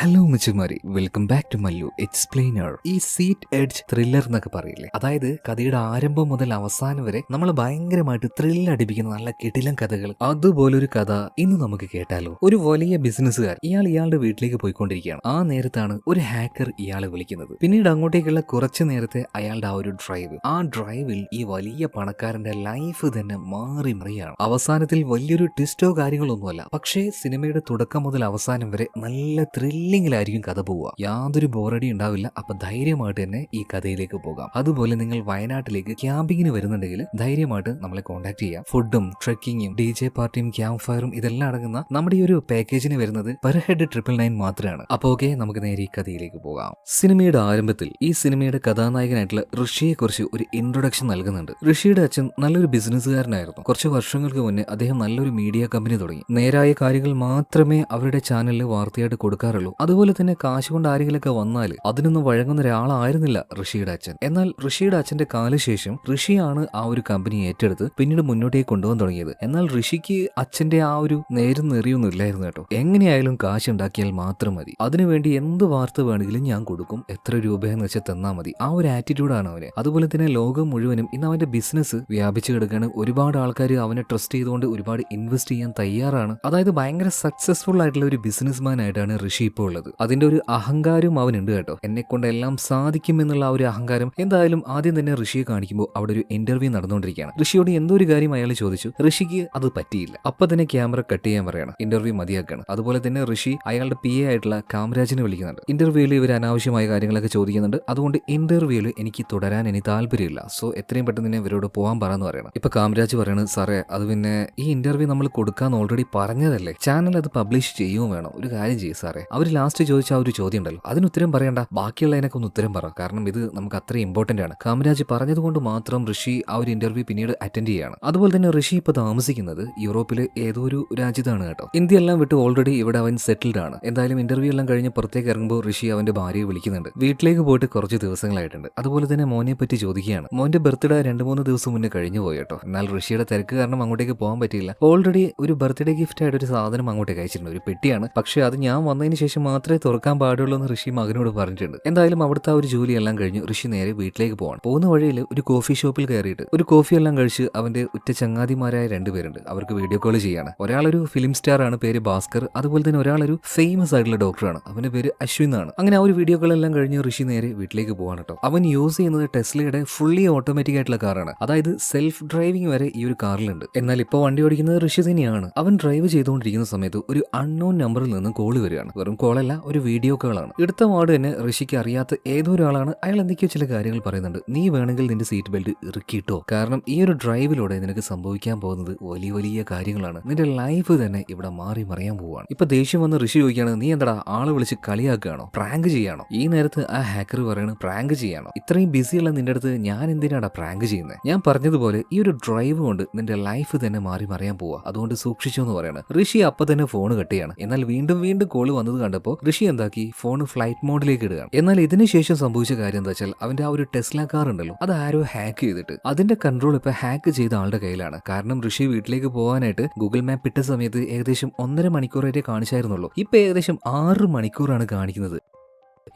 Hello മിച്ചുമാരി. Welcome back to Mallu explainer ഈ seat edge thriller എന്നൊക്കെ പറയില്ലേ? അതായത് കഥയുടെ ആരംഭം മുതൽ അവസാനം വരെ നമ്മൾ ഭയങ്കരമായിട്ട് ത്രില്ല് അടിപ്പിക്കുന്ന നല്ല കിടിലം കഥകൾ. അതുപോലൊരു കഥ ഇന്ന് നമുക്ക് കേട്ടാലോ? ഒരു വലിയ ബിസിനസ്സുകാർ ഇയാൾ ഇയാളുടെ വീട്ടിലേക്ക് പോയിക്കൊണ്ടിരിക്കുകയാണ്. ആ നേരത്താണ് ഒരു ഹാക്കർ ഇയാളെ വിളിക്കുന്നത്. പിന്നീട് അങ്ങോട്ടേക്കുള്ള കുറച്ച് നേരത്തെ അയാളുടെ ആ ഒരു ഡ്രൈവ് ആ ഡ്രൈവിൽ ഈ വലിയ പണക്കാരന്റെ ലൈഫ് തന്നെ മാറി മറിയാണ്. അവസാനത്തിൽ വലിയൊരു ട്വിസ്റ്റോ കാര്യങ്ങളൊന്നുമല്ല പക്ഷേ സിനിമയുടെ തുടക്കം മുതൽ അവസാനം വരെ നല്ല ത്രില്ലിങ്ങിലായിരിക്കും കഥ പോവുക. യാതൊരു ബോറടി ഉണ്ടാവില്ല. അപ്പൊ ധൈര്യമായിട്ട് തന്നെ ഈ കഥയിലേക്ക് പോകാം. അതുപോലെ നിങ്ങൾ വയനാട്ടിലേക്ക് ക്യാമ്പിങ്ങിന് വരുന്നുണ്ടെങ്കിൽ ധൈര്യമായിട്ട് നമ്മളെ കോൺടാക്ട് ചെയ്യാം. ഫുഡും ട്രക്കിങ്ങും ഡി ജെ പാർട്ടിയും ക്യാമ്പ് ഫയറും ഇതെല്ലാം അടങ്ങുന്ന നമ്മുടെ ഈ ഒരു പാക്കേജിന് വരുന്നത് പെർ ഹെഡ് ട്രിപ്പിൾ നയൻ മാത്രമാണ്. അപ്പോൾ ഓക്കെ നമുക്ക് നേരെ ഈ കഥയിലേക്ക് പോകാം. സിനിമയുടെ ആരംഭത്തിൽ ഈ സിനിമയുടെ കഥാനായകനായിട്ടുള്ള ഋഷിയെ കുറിച്ച് ഒരു ഇൻട്രൊഡക്ഷൻ നൽകുന്നുണ്ട്. ഋഷിയുടെ അച്ഛൻ നല്ലൊരു ബിസിനസ്സുകാരനായിരുന്നു കുറച്ച് വർഷങ്ങൾക്ക് മുന്നേ അദ്ദേഹം നല്ലൊരു മീഡിയ കമ്പനി തുടങ്ങി. നേരായ കാര്യങ്ങൾ മാത്രമേ അവരുടെ ചാനലിൽ വാർത്തയായിട്ട് കൊടുക്കാറുള്ളൂ. അതുപോലെ തന്നെ കാശ് കൊണ്ട് ആരെങ്കിലൊക്കെ വന്നാൽ അതിനൊന്നും വഴങ്ങുന്ന ഒരാളായിരുന്നില്ല ഋഷിയുടെ അച്ഛൻ. എന്നാൽ ഋഷിയുടെ അച്ഛന്റെ കാലശേഷം ഋഷിയാണ് ആ ഒരു കമ്പനി ഏറ്റെടുത്ത് പിന്നീട് മുന്നോട്ടേക്ക് കൊണ്ടുപോകാൻ തുടങ്ങിയത്. എന്നാൽ ഋഷിക്ക് അച്ഛന്റെ ആ ഒരു നേരും നെറിയൊന്നും ഇല്ലായിരുന്നു കേട്ടോ. എങ്ങനെയായാലും കാശ് ഉണ്ടാക്കിയാൽ മാത്രം മതി. അതിനുവേണ്ടി എന്ത് വാർത്ത വേണമെങ്കിലും ഞാൻ കൊടുക്കും. എത്ര രൂപയെന്ന് വെച്ചാൽ തന്നാൽ മതി. ആ ഒരു ആറ്റിറ്റ്യൂഡാണ് അവന്. അതുപോലെ തന്നെ ലോകം മുഴുവനും ഇന്ന് അവന്റെ ബിസിനസ് വ്യാപിച്ചു കിടക്കുകയാണ് ഒരുപാട് ആൾക്കാർ അവനെ ട്രസ്റ്റ് ചെയ്തുകൊണ്ട് ഒരുപാട് ഇൻവെസ്റ്റ് ചെയ്യാൻ തയ്യാറാണ്. അതായത് ഭയങ്കര സക്സസ്ഫുൾ ആയിട്ടുള്ള ഒരു ബിസിനസ്മാൻ ആയിട്ടാണ് ഋഷി ഇപ്പോൾ ഉള്ളത്. അതിന്റെ ഒരു അഹങ്കാരവും അവനുണ്ട് കേട്ടോ. എന്നെ കൊണ്ട് എല്ലാം സാധിക്കും എന്നുള്ള ആ ഒരു അഹങ്കാരം എന്തായാലും ആദ്യം തന്നെ ഋഷിയെ കാണിക്കുമ്പോൾ അവിടെ ഒരു ഇന്റർവ്യൂ നടന്നുകൊണ്ടിരിക്കുകയാണ്. ഋഷിയോട് എന്തോ ഒരു കാര്യം അയാൾ ചോദിച്ചു? ഋഷിക്ക് അത് പറ്റിയില്ല. അപ്പൊ തന്നെ ക്യാമറ കട്ട് ചെയ്യാൻ പറയണം. ഇന്റർവ്യൂ മതിയാക്കണം. അതുപോലെ തന്നെ ഋഷി അയാളുടെ പി എ ആയിട്ടുള്ള കാമരാജിനെ വിളിക്കുന്നുണ്ട്. ഇന്റർവ്യൂവിൽ ഇവർ അനാവശ്യമായ കാര്യങ്ങളൊക്കെ ചോദിക്കുന്നുണ്ട്. അതുകൊണ്ട് ഇന്റർവ്യൂവിൽ എനിക്ക് തുടരാൻ ഇനി താല്പര്യമില്ല. സോ എത്രയും പെട്ടെന്ന് തന്നെ ഇവരോട് പോകാൻ പറയാന്ന് പറയണം. ഇപ്പൊ കാമരാജ് പറയണത് സാറേ അത് പിന്നെ ഈ ഇന്റർവ്യൂ നമ്മൾ കൊടുക്കാൻ ഓൾറെഡി പറഞ്ഞതല്ലേ? ചാനൽ അത് പബ്ലിഷ് ചെയ്യുകയും വേണം. ഒരു കാര്യം ചെയ്യും സാറേ. അവർ ലാസ്റ്റ് ചോദിച്ച ആ ഒരു ചോദ്യം ഉണ്ടല്ലോ അതിന് ഉത്തരം പറയണ്ട. ബാക്കിയുള്ളതിനൊക്കെ ഒന്ന് ഉത്തരം പറ. കാരണം ഇത് നമുക്ക് അത്രയും ഇമ്പോർട്ടന്റ് ആണ്. കാമരാജ് പറഞ്ഞതുകൊണ്ട് മാത്രം ഋഷി ആ ഒരു ഇന്റർവ്യൂ പിന്നീട് അറ്റൻഡ് ചെയ്യാണ്. അതുപോലെ തന്നെ ഋഷി ഇപ്പൊ താമസിക്കുന്നത് യൂറോപ്പിലെ ഏതോ ഒരു രാജ്യത്താണ് കേട്ടോ. ഇന്ത്യ എല്ലാം വിട്ട് ഓൾറെഡി ഇവിടെ അവൻ സെറ്റിൽഡ് ആണ്. എന്തായാലും ഇന്റർവ്യൂ എല്ലാം കഴിഞ്ഞ് പുറത്തേക്ക് ഇറങ്ങുമ്പോൾ ഋഷി അവന്റെ ഭാര്യയെ വിളിക്കുന്നുണ്ട്. വീട്ടിലേക്ക് പോയിട്ട് കുറച്ച് ദിവസങ്ങളായിട്ടുണ്ട്. അതുപോലെ തന്നെ മോനെ പറ്റി ചോദിക്കുകയാണ്. മോന്റെ ബർത്ത്ഡേ രണ്ട് മൂന്ന് ദിവസം മുന്നേ കഴിഞ്ഞു പോയി കേട്ടോ. എന്നാൽ ഋഷിയുടെ തിരക്ക് കാരണം അങ്ങോട്ടേക്ക് പോകാൻ പറ്റിയില്ല. ഓൾറെഡി ഒരു ബർത്ത്ഡേ ഗിഫ്റ്റ് ആയിട്ട് ഒരു സാധനം അങ്ങോട്ടേക്ക് അയച്ചിട്ടുണ്ട്. ഒരു പെട്ടിയാണ്. പക്ഷേ അത് ഞാൻ വന്നതിന് ശേഷം മാത്രമേ തുറക്കാൻ പാടുള്ളൂ എന്ന് ഋഷി മകനോട് പറഞ്ഞിട്ടുണ്ട്. എന്തായാലും അവിടുത്തെ ഒരു ജോലിയെല്ലാം കഴിഞ്ഞ് ഋഷി നേരെ വീട്ടിലേക്ക് പോകണം പോകുന്ന വഴിയിൽ ഒരു കോഫി ഷോപ്പിൽ കയറിയിട്ട് ഒരു കോഫി എല്ലാം കഴിച്ച് അവന്റെ ഉറ്റ ചങ്ങാതിമാരായ രണ്ടുപേരുണ്ട്. അവർക്ക് വീഡിയോ കോൾ ചെയ്യാണ്. ഒരാളൊരു ഫിലിം സ്റ്റാർ ആണ് പേര് ഭാസ്കർ. അതുപോലെ തന്നെ ഒരാളൊരു ഫേമസ് ആയിട്ടുള്ള ഡോക്ടറാണ്. അവന്റെ പേര് അശ്വിൻ ആണ് അങ്ങനെ ആ ഒരു വീഡിയോ കോൾ എല്ലാം കഴിഞ്ഞ് ഋഷി നേരെ വീട്ടിലേക്ക് പോവാണ് കേട്ടോ. അവൻ യൂസ് ചെയ്യുന്നത് ടെസ്ലയുടെ ഫുള്ളി ഓട്ടോമാറ്റിക് ആയിട്ടുള്ള കാറാണ്. അതായത് സെൽഫ് ഡ്രൈവിംഗ് വരെ ഈ ഒരു കാറിലുണ്ട്. എന്നാൽ ഇപ്പോൾ വണ്ടി ഓടിക്കുന്നത് ഋഷി തന്നെയാണ്. അവൻ ഡ്രൈവ് ചെയ്തുകൊണ്ടിരിക്കുന്ന സമയത്ത് ഒരു അൺനോൺ നമ്പറിൽ നിന്ന് കോൾ വരികയാണ്. വെറും കോളല്ല ഒരു വീഡിയോ കോളാണ് എടുത്ത വാർഡ് തന്നെ ഋഷിക്ക് അറിയാത്ത ഏതോ ഒരാളാണ്. അയാൾ എന്തൊക്കെയോ ചില കാര്യങ്ങൾ പറയുന്നുണ്ട്. നീ വേണമെങ്കിൽ നിന്റെ സീറ്റ് ബെൽറ്റ് ഇറുക്കിയിട്ടോ. കാരണം ഈ ഒരു ഡ്രൈവിലൂടെ നിനക്ക് സംഭവിക്കാൻ പോകുന്നത് വലിയ വലിയ കാര്യങ്ങളാണ്. നിന്റെ ലൈഫ് തന്നെ ഇവിടെ മാറി മറിയാൻ പോവാണ്. ഇപ്പൊ ദേഷ്യം വന്ന് ഋഷി ചോദിക്കുകയാണ് നീ എന്താടാ ആളെ വിളിച്ച് കളിയാക്കുകയാണോ? പ്രാങ്ക് ചെയ്യാണോ? ഈ നേരത്ത് ആ ഹാക്കർ പറയണ പ്രാങ്ക് ചെയ്യാണോ? ഇത്രയും ബിസിയുള്ള നിന്റെ അടുത്ത് ഞാൻ എന്തിനാടാ പ്രാങ്ക് ചെയ്യുന്നത് ഞാൻ പറഞ്ഞതുപോലെ ഈ ഒരു ഡ്രൈവ് കൊണ്ട് നിന്റെ ലൈഫ് തന്നെ മാറി മറിയാൻ പോവാ. അതുകൊണ്ട് സൂക്ഷിച്ചു എന്ന് പറയണം. ഋഷി അപ്പൊ തന്നെ ഫോൺ കട്ടിയാണ് എന്നാൽ വീണ്ടും വീണ്ടും കോൾ വന്നത് കണ്ടപ്പോൾ ഋഷി എന്താക്കി? ഫോൺ ഫ്ലൈറ്റ് മോഡിലേക്ക് ഇടുകയാണ് എന്നാൽ ഇതിനുശേഷം സംഭവിച്ച കാര്യം എന്താ വെച്ചാൽ അവന്റെ ആ ഒരു ടെസ്ല കാർ ഉണ്ടല്ലോ അത് ആരോ ഹാക്ക് ചെയ്തിട്ട്. അതിന്റെ കൺട്രോൾ ഇപ്പൊ ഹാക്ക് ചെയ്ത ആളുടെ കയ്യിലാണ്. കാരണം ഋഷി വീട്ടിലേക്ക് പോകാനായിട്ട് ഗൂഗിൾ മാപ്പ് ഇട്ട സമയത്ത് ഏകദേശം ഒന്നര മണിക്കൂറായിട്ടേ കാണിച്ചായിരുന്നുള്ളൂ. ഇപ്പൊ ഏകദേശം ആറ് മണിക്കൂറാണ് കാണിക്കുന്നത്.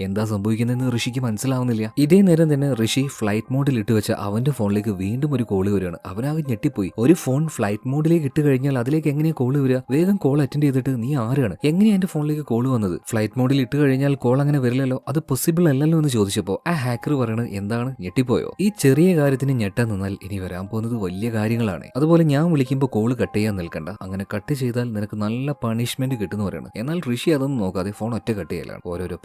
എന്താ സംഭവിക്കുന്നതെന്ന് ഋഷിക്ക് മനസ്സിലാവുന്നില്ല. ഇതേ നേരം തന്നെ ഋഷി ഫ്ലൈറ്റ് മോഡിൽ ഇട്ട് വെച്ച അവന്റെ ഫോണിലേക്ക് വീണ്ടും ഒരു കോൾ വരികയാണ്. അവനാകെ ഞെട്ടിപ്പോയി. ഒരു ഫോൺ ഫ്ലൈറ്റ് മോഡിലേക്ക് ഇട്ട് കഴിഞ്ഞാൽ അതിലേക്ക് എങ്ങനെയാ കോൾ വരിക? വേഗം കോൾ അറ്റൻഡ് ചെയ്തിട്ട് നീ ആരാണ്? എങ്ങനെയാ എന്റെ ഫോണിലേക്ക് കോൾ വന്നത്? ഫ്ലൈറ്റ് മോഡിൽ ഇട്ട് കഴിഞ്ഞാൽ കോൾ അങ്ങനെ വരില്ലല്ലോ? അത് പോസിബിൾ അല്ലല്ലോ എന്ന് ചോദിച്ചപ്പോൾ ആ ഹാക്കർ പറയണത് എന്താണ്? ഞെട്ടിപ്പോയോ? ഈ ചെറിയ കാര്യത്തിന് ഞെട്ടാൻ നിന്നാൽ ഇനി വരാൻ പോകുന്നത് വലിയ കാര്യങ്ങളാണ്. അതുപോലെ ഞാൻ വിളിക്കുമ്പോൾ കോൾ കട്ട് ചെയ്യാൻ നിൽക്കണ്ട. അങ്ങനെ കട്ട് ചെയ്താൽ നിനക്ക് നല്ല പണിഷ്മെന്റ് കിട്ടുന്നു പറയണം. എന്നാൽ ഋഷി അതൊന്നും നോക്കാതെ ഫോൺ ഒറ്റ കട്ട് ചെയ്യലാണ്. ഓരോരോ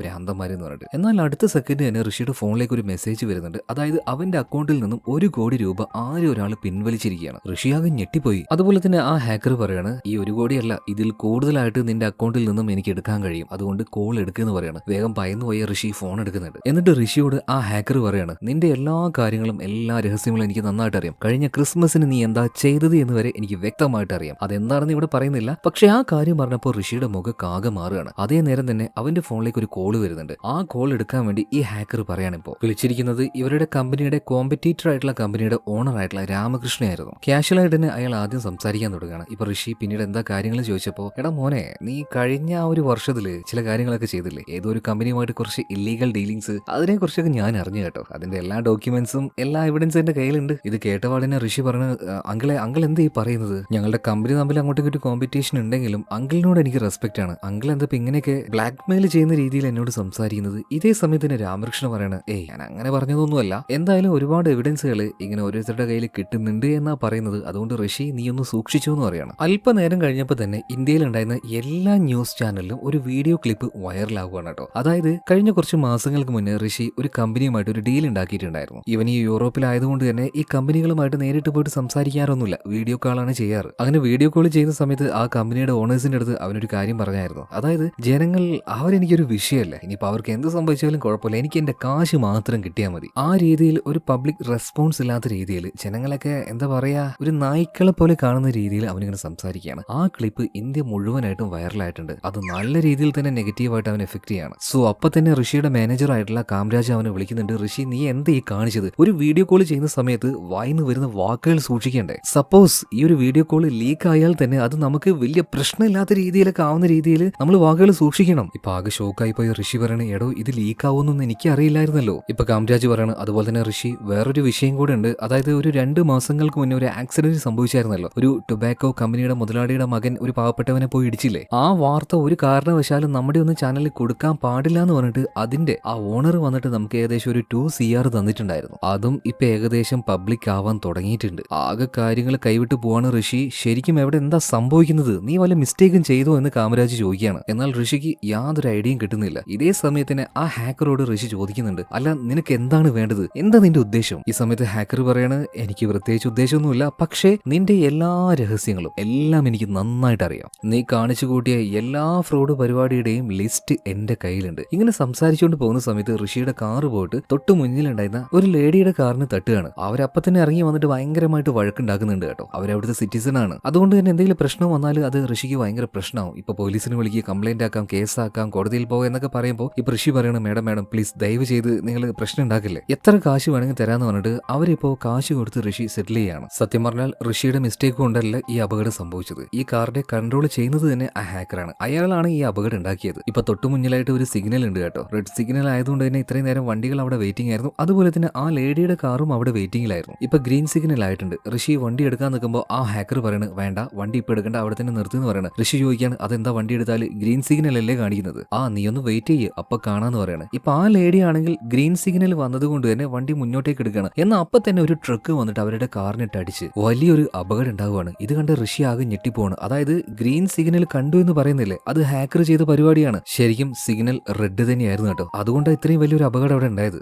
ഭ്രാന്തന്മാരെന്ന് പറഞ്ഞിട്ട്. എന്നാൽ അടുത്ത സെക്കൻഡ് തന്നെ ഋഷിയുടെ ഫോണിലേക്ക് ഒരു മെസ്സേജ് വരുന്നുണ്ട്. അതായത് അവന്റെ അക്കൗണ്ടിൽ നിന്നും ഒരു കോടി രൂപ ആരും ഒരാൾ പിൻവലിച്ചിരിക്കുകയാണ്. ഋഷിയാകെ ഞെട്ടിപ്പോയി. അതുപോലെ തന്നെ ആ ഹാക്കർ പറയാണ് ഈ ഒരു കോടിയല്ല ഇതിൽ കൂടുതലായിട്ട് നിന്റെ അക്കൗണ്ടിൽ നിന്നും എനിക്ക് എടുക്കാൻ കഴിയും. അതുകൊണ്ട് കോൾ എടുക്കുമെന്ന് പറയാണ്. വേഗം ഭയന്നു പോയ ഋഷി ഫോൺ എടുക്കുന്നുണ്ട്. എന്നിട്ട് ഋഷിയോട് ആ ഹാക്കർ പറയാണ് നിന്റെ എല്ലാ കാര്യങ്ങളും എല്ലാ രഹസ്യങ്ങളും എനിക്ക് നന്നായിട്ട് അറിയാം. കഴിഞ്ഞ ക്രിസ്മസിന് നീ എന്താ ചെയ്തത് എന്ന് വരെ എനിക്ക് വ്യക്തമായിട്ട് അറിയാം. അതെന്താണെന്ന് ഇവിടെ പറയുന്നില്ല. പക്ഷേ ആ കാര്യം പറഞ്ഞപ്പോൾ ഋഷിയുടെ മുഖം കാകെ മാറുകയാണ്. അതേ നേരം തന്നെ അവന്റെ ഫോണിലേക്ക് ഒരു കോൾ വരുന്നുണ്ട്. കോൾ എടുക്കാൻ വേണ്ടി ഈ ഹാക്കർ പറയാണ് ഇപ്പോൾ വിളിച്ചിരിക്കുന്നത് ഇവരുടെ കമ്പനിയുടെ കോമ്പറ്റീറ്റർ ആയിട്ടുള്ള കമ്പനിയുടെ ഓണർ ആയിട്ടുള്ള രാമകൃഷ്ണയായിരുന്നു. കാഷ്വൽ ആയിട്ട് തന്നെ അയാൾ ആദ്യം സംസാരിക്കാൻ തുടങ്ങുകയാണ്. ഇപ്പൊ ഋഷി പിന്നീട് എന്താ കാര്യങ്ങൾ ചോദിച്ചപ്പോൾ എടാ മോനെ നീ കഴിഞ്ഞ ആ ഒരു വർഷത്തിൽ ചില കാര്യങ്ങളൊക്കെ ചെയ്തില്ലേ? ഏതോ ഒരു കമ്പനിയുമായിട്ട് കുറച്ച് ഇല്ലീഗൽ ഡീലിങ്സ് അതിനെ കുറിച്ചൊക്കെ ഞാൻ അറിഞ്ഞു കേട്ടോ. അതിന്റെ എല്ലാ ഡോക്യുമെന്റ്സും എല്ലാ എവിഡൻസും എന്റെ കയ്യിലുണ്ട്. ഇത് കേട്ടപാടിനെ ഋഷി പറഞ്ഞു അങ്കിളെ അങ്കിൾ എന്താ ഈ പറയുന്നത്? ഞങ്ങളുടെ കമ്പനി തമ്മിൽ അങ്ങോട്ടും ഇങ്ങോട്ടും കോമ്പറ്റീഷൻ ഉണ്ടെങ്കിലും അങ്കിളിനോട് എനിക്ക് റെസ്പെക്ട് ആണ്. അങ്കിൾ എന്താ ഇപ്പൊ ഇങ്ങനെയൊക്കെ ബ്ലാക്ക് മെയിൽ ചെയ്യുന്ന രീതിയിൽ എന്നോട് സംസാരിക്കുന്നത് ഇതേ സമയത്ത് തന്നെ രാമകൃഷ്ണൻ പറയണ ഏയ് ഞാൻ അങ്ങനെ പറഞ്ഞതൊന്നുമല്ല. എന്തായാലും ഒരുപാട് എവിഡൻസുകൾ ഇങ്ങനെ ഓരോരുത്തരുടെ കയ്യിൽ കിട്ടുന്നുണ്ട് എന്നാ പറയുന്നത്. അതുകൊണ്ട് ഋഷി നീ ഒന്ന് സൂക്ഷിച്ചു എന്ന് പറയാണ്. അല്പനേരം കഴിഞ്ഞപ്പോൾ തന്നെ ഇന്ത്യയിൽ ഉണ്ടായിരുന്ന എല്ലാ ന്യൂസ് ചാനലിലും ഒരു വീഡിയോ ക്ലിപ്പ് വൈറലാകുകയാണ് കേട്ടോ. അതായത് കഴിഞ്ഞ കുറച്ച് മാസങ്ങൾക്ക് മുന്നേ ഋഷി ഒരു കമ്പനിയുമായിട്ട് ഒരു ഡീൽ ഉണ്ടാക്കിയിട്ടുണ്ടായിരുന്നു. ഇവൻ ഈ യൂറോപ്പിലായതുകൊണ്ട് തന്നെ ഈ കമ്പനികളുമായിട്ട് നേരിട്ട് പോയിട്ട് സംസാരിക്കാറൊന്നുമില്ല. വീഡിയോ കോളാണ് ചെയ്യാറ്. അങ്ങനെ വീഡിയോ കോൾ ചെയ്യുന്ന സമയത്ത് ആ കമ്പനിയുടെ ഓണേഴ്സിന്റെ അടുത്ത് അവനൊരു കാര്യം പറഞ്ഞായിരുന്നു. അതായത് ജനങ്ങൾ അവരെനിക്കൊരു വിഷയമല്ല? ഇനിയിപ്പോൾ അവർക്ക് എന്ത് സംഭവിച്ചാലും കുഴപ്പമില്ല. എനിക്ക് എന്റെ കാശ് മാത്രം കിട്ടിയാൽ മതി. ആ രീതിയിൽ ഒരു പബ്ലിക് റെസ്പോൺസ് ഇല്ലാത്ത രീതിയിൽ ജനങ്ങളൊക്കെ എന്താ പറയാ ഒരു നായ്ക്കളെ പോലെ കാണുന്ന രീതിയിൽ അവനിങ്ങനെ സംസാരിക്കുകയാണ്. ആ ക്ലിപ്പ് ഇന്ത്യ മുഴുവനായിട്ടും വൈറലായിട്ടുണ്ട്. അത് നല്ല രീതിയിൽ തന്നെ നെഗറ്റീവായിട്ട് അവൻ എഫക്ട് ചെയ്യാണ്. സോ അപ്പൊ തന്നെ ഋഷിയുടെ മാനേജർ ആയിട്ടുള്ള കാംരാജ് അവനെ വിളിക്കുന്നുണ്ട്. ഋഷി നീ എന്താ ഈ കാണിച്ചത്? ഒരു വീഡിയോ കോൾ ചെയ്യുന്ന സമയത്ത് വായിന്ന് വരുന്ന വാക്കുകൾ സൂക്ഷിക്കേണ്ടേ? സപ്പോസ് ഈ ഒരു വീഡിയോ കോൾ ലീക്ക് ആയാൽ തന്നെ അത് നമുക്ക് വലിയ പ്രശ്നമില്ലാത്ത രീതിയിലൊക്കെ ആവുന്ന രീതിയിൽ നമ്മൾ വാക്കുകൾ സൂക്ഷിക്കണം. ഇപ്പൊ ആകെ ഷോക്കായി പോയി ഋഷി പറയണ എടോ ഇത് ലീക്ക് ആവുമെന്നൊന്നും എനിക്ക് അറിയില്ലായിരുന്നല്ലോ ഇപ്പൊ കാംരാജ് പറയണ അതുപോലെ തന്നെ ഋഷി വേറൊരു വിഷയം കൂടെ ഉണ്ട് അതായത് ഒരു രണ്ട് മാസങ്ങൾക്ക് മുന്നേ ഒരു ആക്സിഡന്റ് സംഭവിച്ചായിരുന്നല്ലോ. ഒരു ടൊബാക്കോ കമ്പനിയുടെ മുതലാളിയുടെ മകൻ ഒരു പാവപ്പെട്ടവനെ പോയി ഇടിച്ചില്ലേ? ആ വാർത്ത ഒരു കാരണവശാലും നമ്മുടെ ഒന്ന് ചാനലിൽ കൊടുക്കാൻ പാടില്ല എന്ന് പറഞ്ഞിട്ട് അതിന്റെ ആ ഓണർ വന്നിട്ട് നമുക്ക് ഏകദേശം ഒരു ടു സി ആർ തന്നിട്ടുണ്ടായിരുന്നു. അതും ഇപ്പൊ ഏകദേശം പബ്ലിക് ആവാൻ തുടങ്ങിയിട്ടുണ്ട്. ആകെ കാര്യങ്ങൾ കൈവിട്ട് പോവാണ് ഋഷി. ശരിക്കും എവിടെ എന്താ സംഭവിക്കുന്നത്? നീ വല്ല മിസ്റ്റേക്കും ചെയ്തോ എന്ന് കാമരാജ് ചോദിക്കുകയാണ്. എന്നാൽ ഋഷിക്ക് യാതൊരു ഐഡിയയും കിട്ടുന്നില്ല. ഇതേ സമയത്തിന് ആ ഹാക്കറോട് ഋഷി ചോദിക്കുന്നുണ്ട്. അല്ല നിനക്ക് എന്താണ് വേണ്ടത്? എന്താ നിന്റെ ഉദ്ദേശം? ഈ സമയത്ത് ഹാക്കർ പറയാണ് എനിക്ക് പ്രത്യേകിച്ച് ഉദ്ദേശമൊന്നുമില്ല. പക്ഷേ നിന്റെ എല്ലാ രഹസ്യങ്ങളും എല്ലാം എനിക്ക് നന്നായിട്ട് അറിയാം നീ കാണിച്ചു കൂട്ടിയ എല്ലാ ഫ്രോഡ് പരിപാടിയുടെയും ലിസ്റ്റ് എന്റെ കയ്യിലുണ്ട്. ഇങ്ങനെ സംസാരിച്ചുകൊണ്ട് പോകുന്ന സമയത്ത് ഋഷിയുടെ കാറ് പോയിട്ട് തൊട്ട് മുന്നിലുണ്ടായിരുന്ന ഒരു ലേഡിയുടെ കാറിന് തട്ടുകയാണ്. അവരപ്പം തന്നെ ഇറങ്ങി വന്നിട്ട് ഭയങ്കരമായിട്ട് വഴക്കുണ്ടാക്കുന്നുണ്ട് കേട്ടോ. അവരവിടുത്തെ സിറ്റിസൺ ആണ്. അതുകൊണ്ട് തന്നെ എന്തെങ്കിലും പ്രശ്നം വന്നാൽ അത് ഋഷിക്ക് ഭയങ്കര പ്രശ്നമാവും. ഇപ്പൊ പോലീസിന് വിളിക്കുക കംപ്ലൈന്റ് ആക്കാം കേസാക്കാം കോടതിയിൽ പോകാം എന്നൊക്കെ പറയുമ്പോൾ ഇപ്പൊ ഋഷി പറയണം മേഡം മേഡം പ്ലീസ് ദയവ് ചെയ്ത് നിങ്ങൾ പ്രശ്നം ഉണ്ടാക്കില്ലേ? എത്ര കാശ് വേണമെങ്കിൽ തരാന്ന് പറഞ്ഞിട്ട് അവരിപ്പോ കാശ് കൊടുത്ത് ഋഷി സെറ്റിൽ ചെയ്യാണ്. സത്യം പറഞ്ഞാൽ ഋഷിയുടെ മിസ്റ്റേക്ക് കൊണ്ടല്ല ഈ അപകടം സംഭവിച്ചത്. ഈ കാറിനെ കൺട്രോൾ ചെയ്യുന്നത് തന്നെ ആ ഹാക്കറാണ് അയാളാണ് ഈ അപകടം ഉണ്ടാക്കിയത്. ഇപ്പൊ തൊട്ടു മുന്നിലായിട്ട് ഒരു സിഗ്നൽ ഉണ്ട് കേട്ടോ. റെഡ് സിഗ്നൽ ആയതുകൊണ്ട് തന്നെ ഇത്രയും നേരം വണ്ടികൾ അവിടെ വെയിറ്റിംഗ് ആയിരുന്നു. അതുപോലെ തന്നെ ആ ലേഡിയുടെ കാറും അവിടെ വെയിറ്റിംഗിലായിരുന്നു ഇപ്പൊ ഗ്രീൻ സിഗ്നൽ ആയിട്ടുണ്ട്. ഋഷി വണ്ടി എടുക്കാൻ നിൽക്കുമ്പോൾ ആ ഹാക്കർ പറയുന്നത് വേണ്ട വണ്ടി ഇപ്പൊ എടുക്കേണ്ട അവിടെ തന്നെ നിർത്തി എന്ന് പറയണത് ഋഷി ചോദിക്കാണ് അതെന്താ വണ്ടി എടുത്താൽ ഗ്രീൻ സിഗ്നൽ അല്ലേ കാണിക്കുന്നത്. ആ നീ ഒന്ന് വെയിറ്റ് ചെയ്യ്. അപ്പൊ കാണാന്ന് പറയാണ്. ഇപ്പൊ ആ ലേഡി ആണെങ്കിൽ ഗ്രീൻ സിഗ്നൽ വന്നതുകൊണ്ട് തന്നെ വണ്ടി മുന്നോട്ടേക്ക് എടുക്കുകയാണ്. എന്നാൽ അപ്പൊ തന്നെ ഒരു ട്രക്ക് വന്നിട്ട് അവരുടെ കാറിനിട്ട് അടിച്ച് വലിയൊരു അപകടം ഉണ്ടാവുകയാണ്. ഇത് കണ്ട് ഋഷി ആകെ ഞെട്ടിപ്പോവാണ്. അതായത് ഗ്രീൻ സിഗ്നൽ കണ്ടു എന്ന് പറയുന്നില്ലേ? അത് ഹാക്കർ ചെയ്ത പരിപാടിയാണ്. ശരിക്കും സിഗ്നൽ റെഡ് തന്നെയായിരുന്നു കേട്ടോ. അതുകൊണ്ടാണ് ഇത്രയും വലിയൊരു അപകടം അവിടെ ഉണ്ടായത്.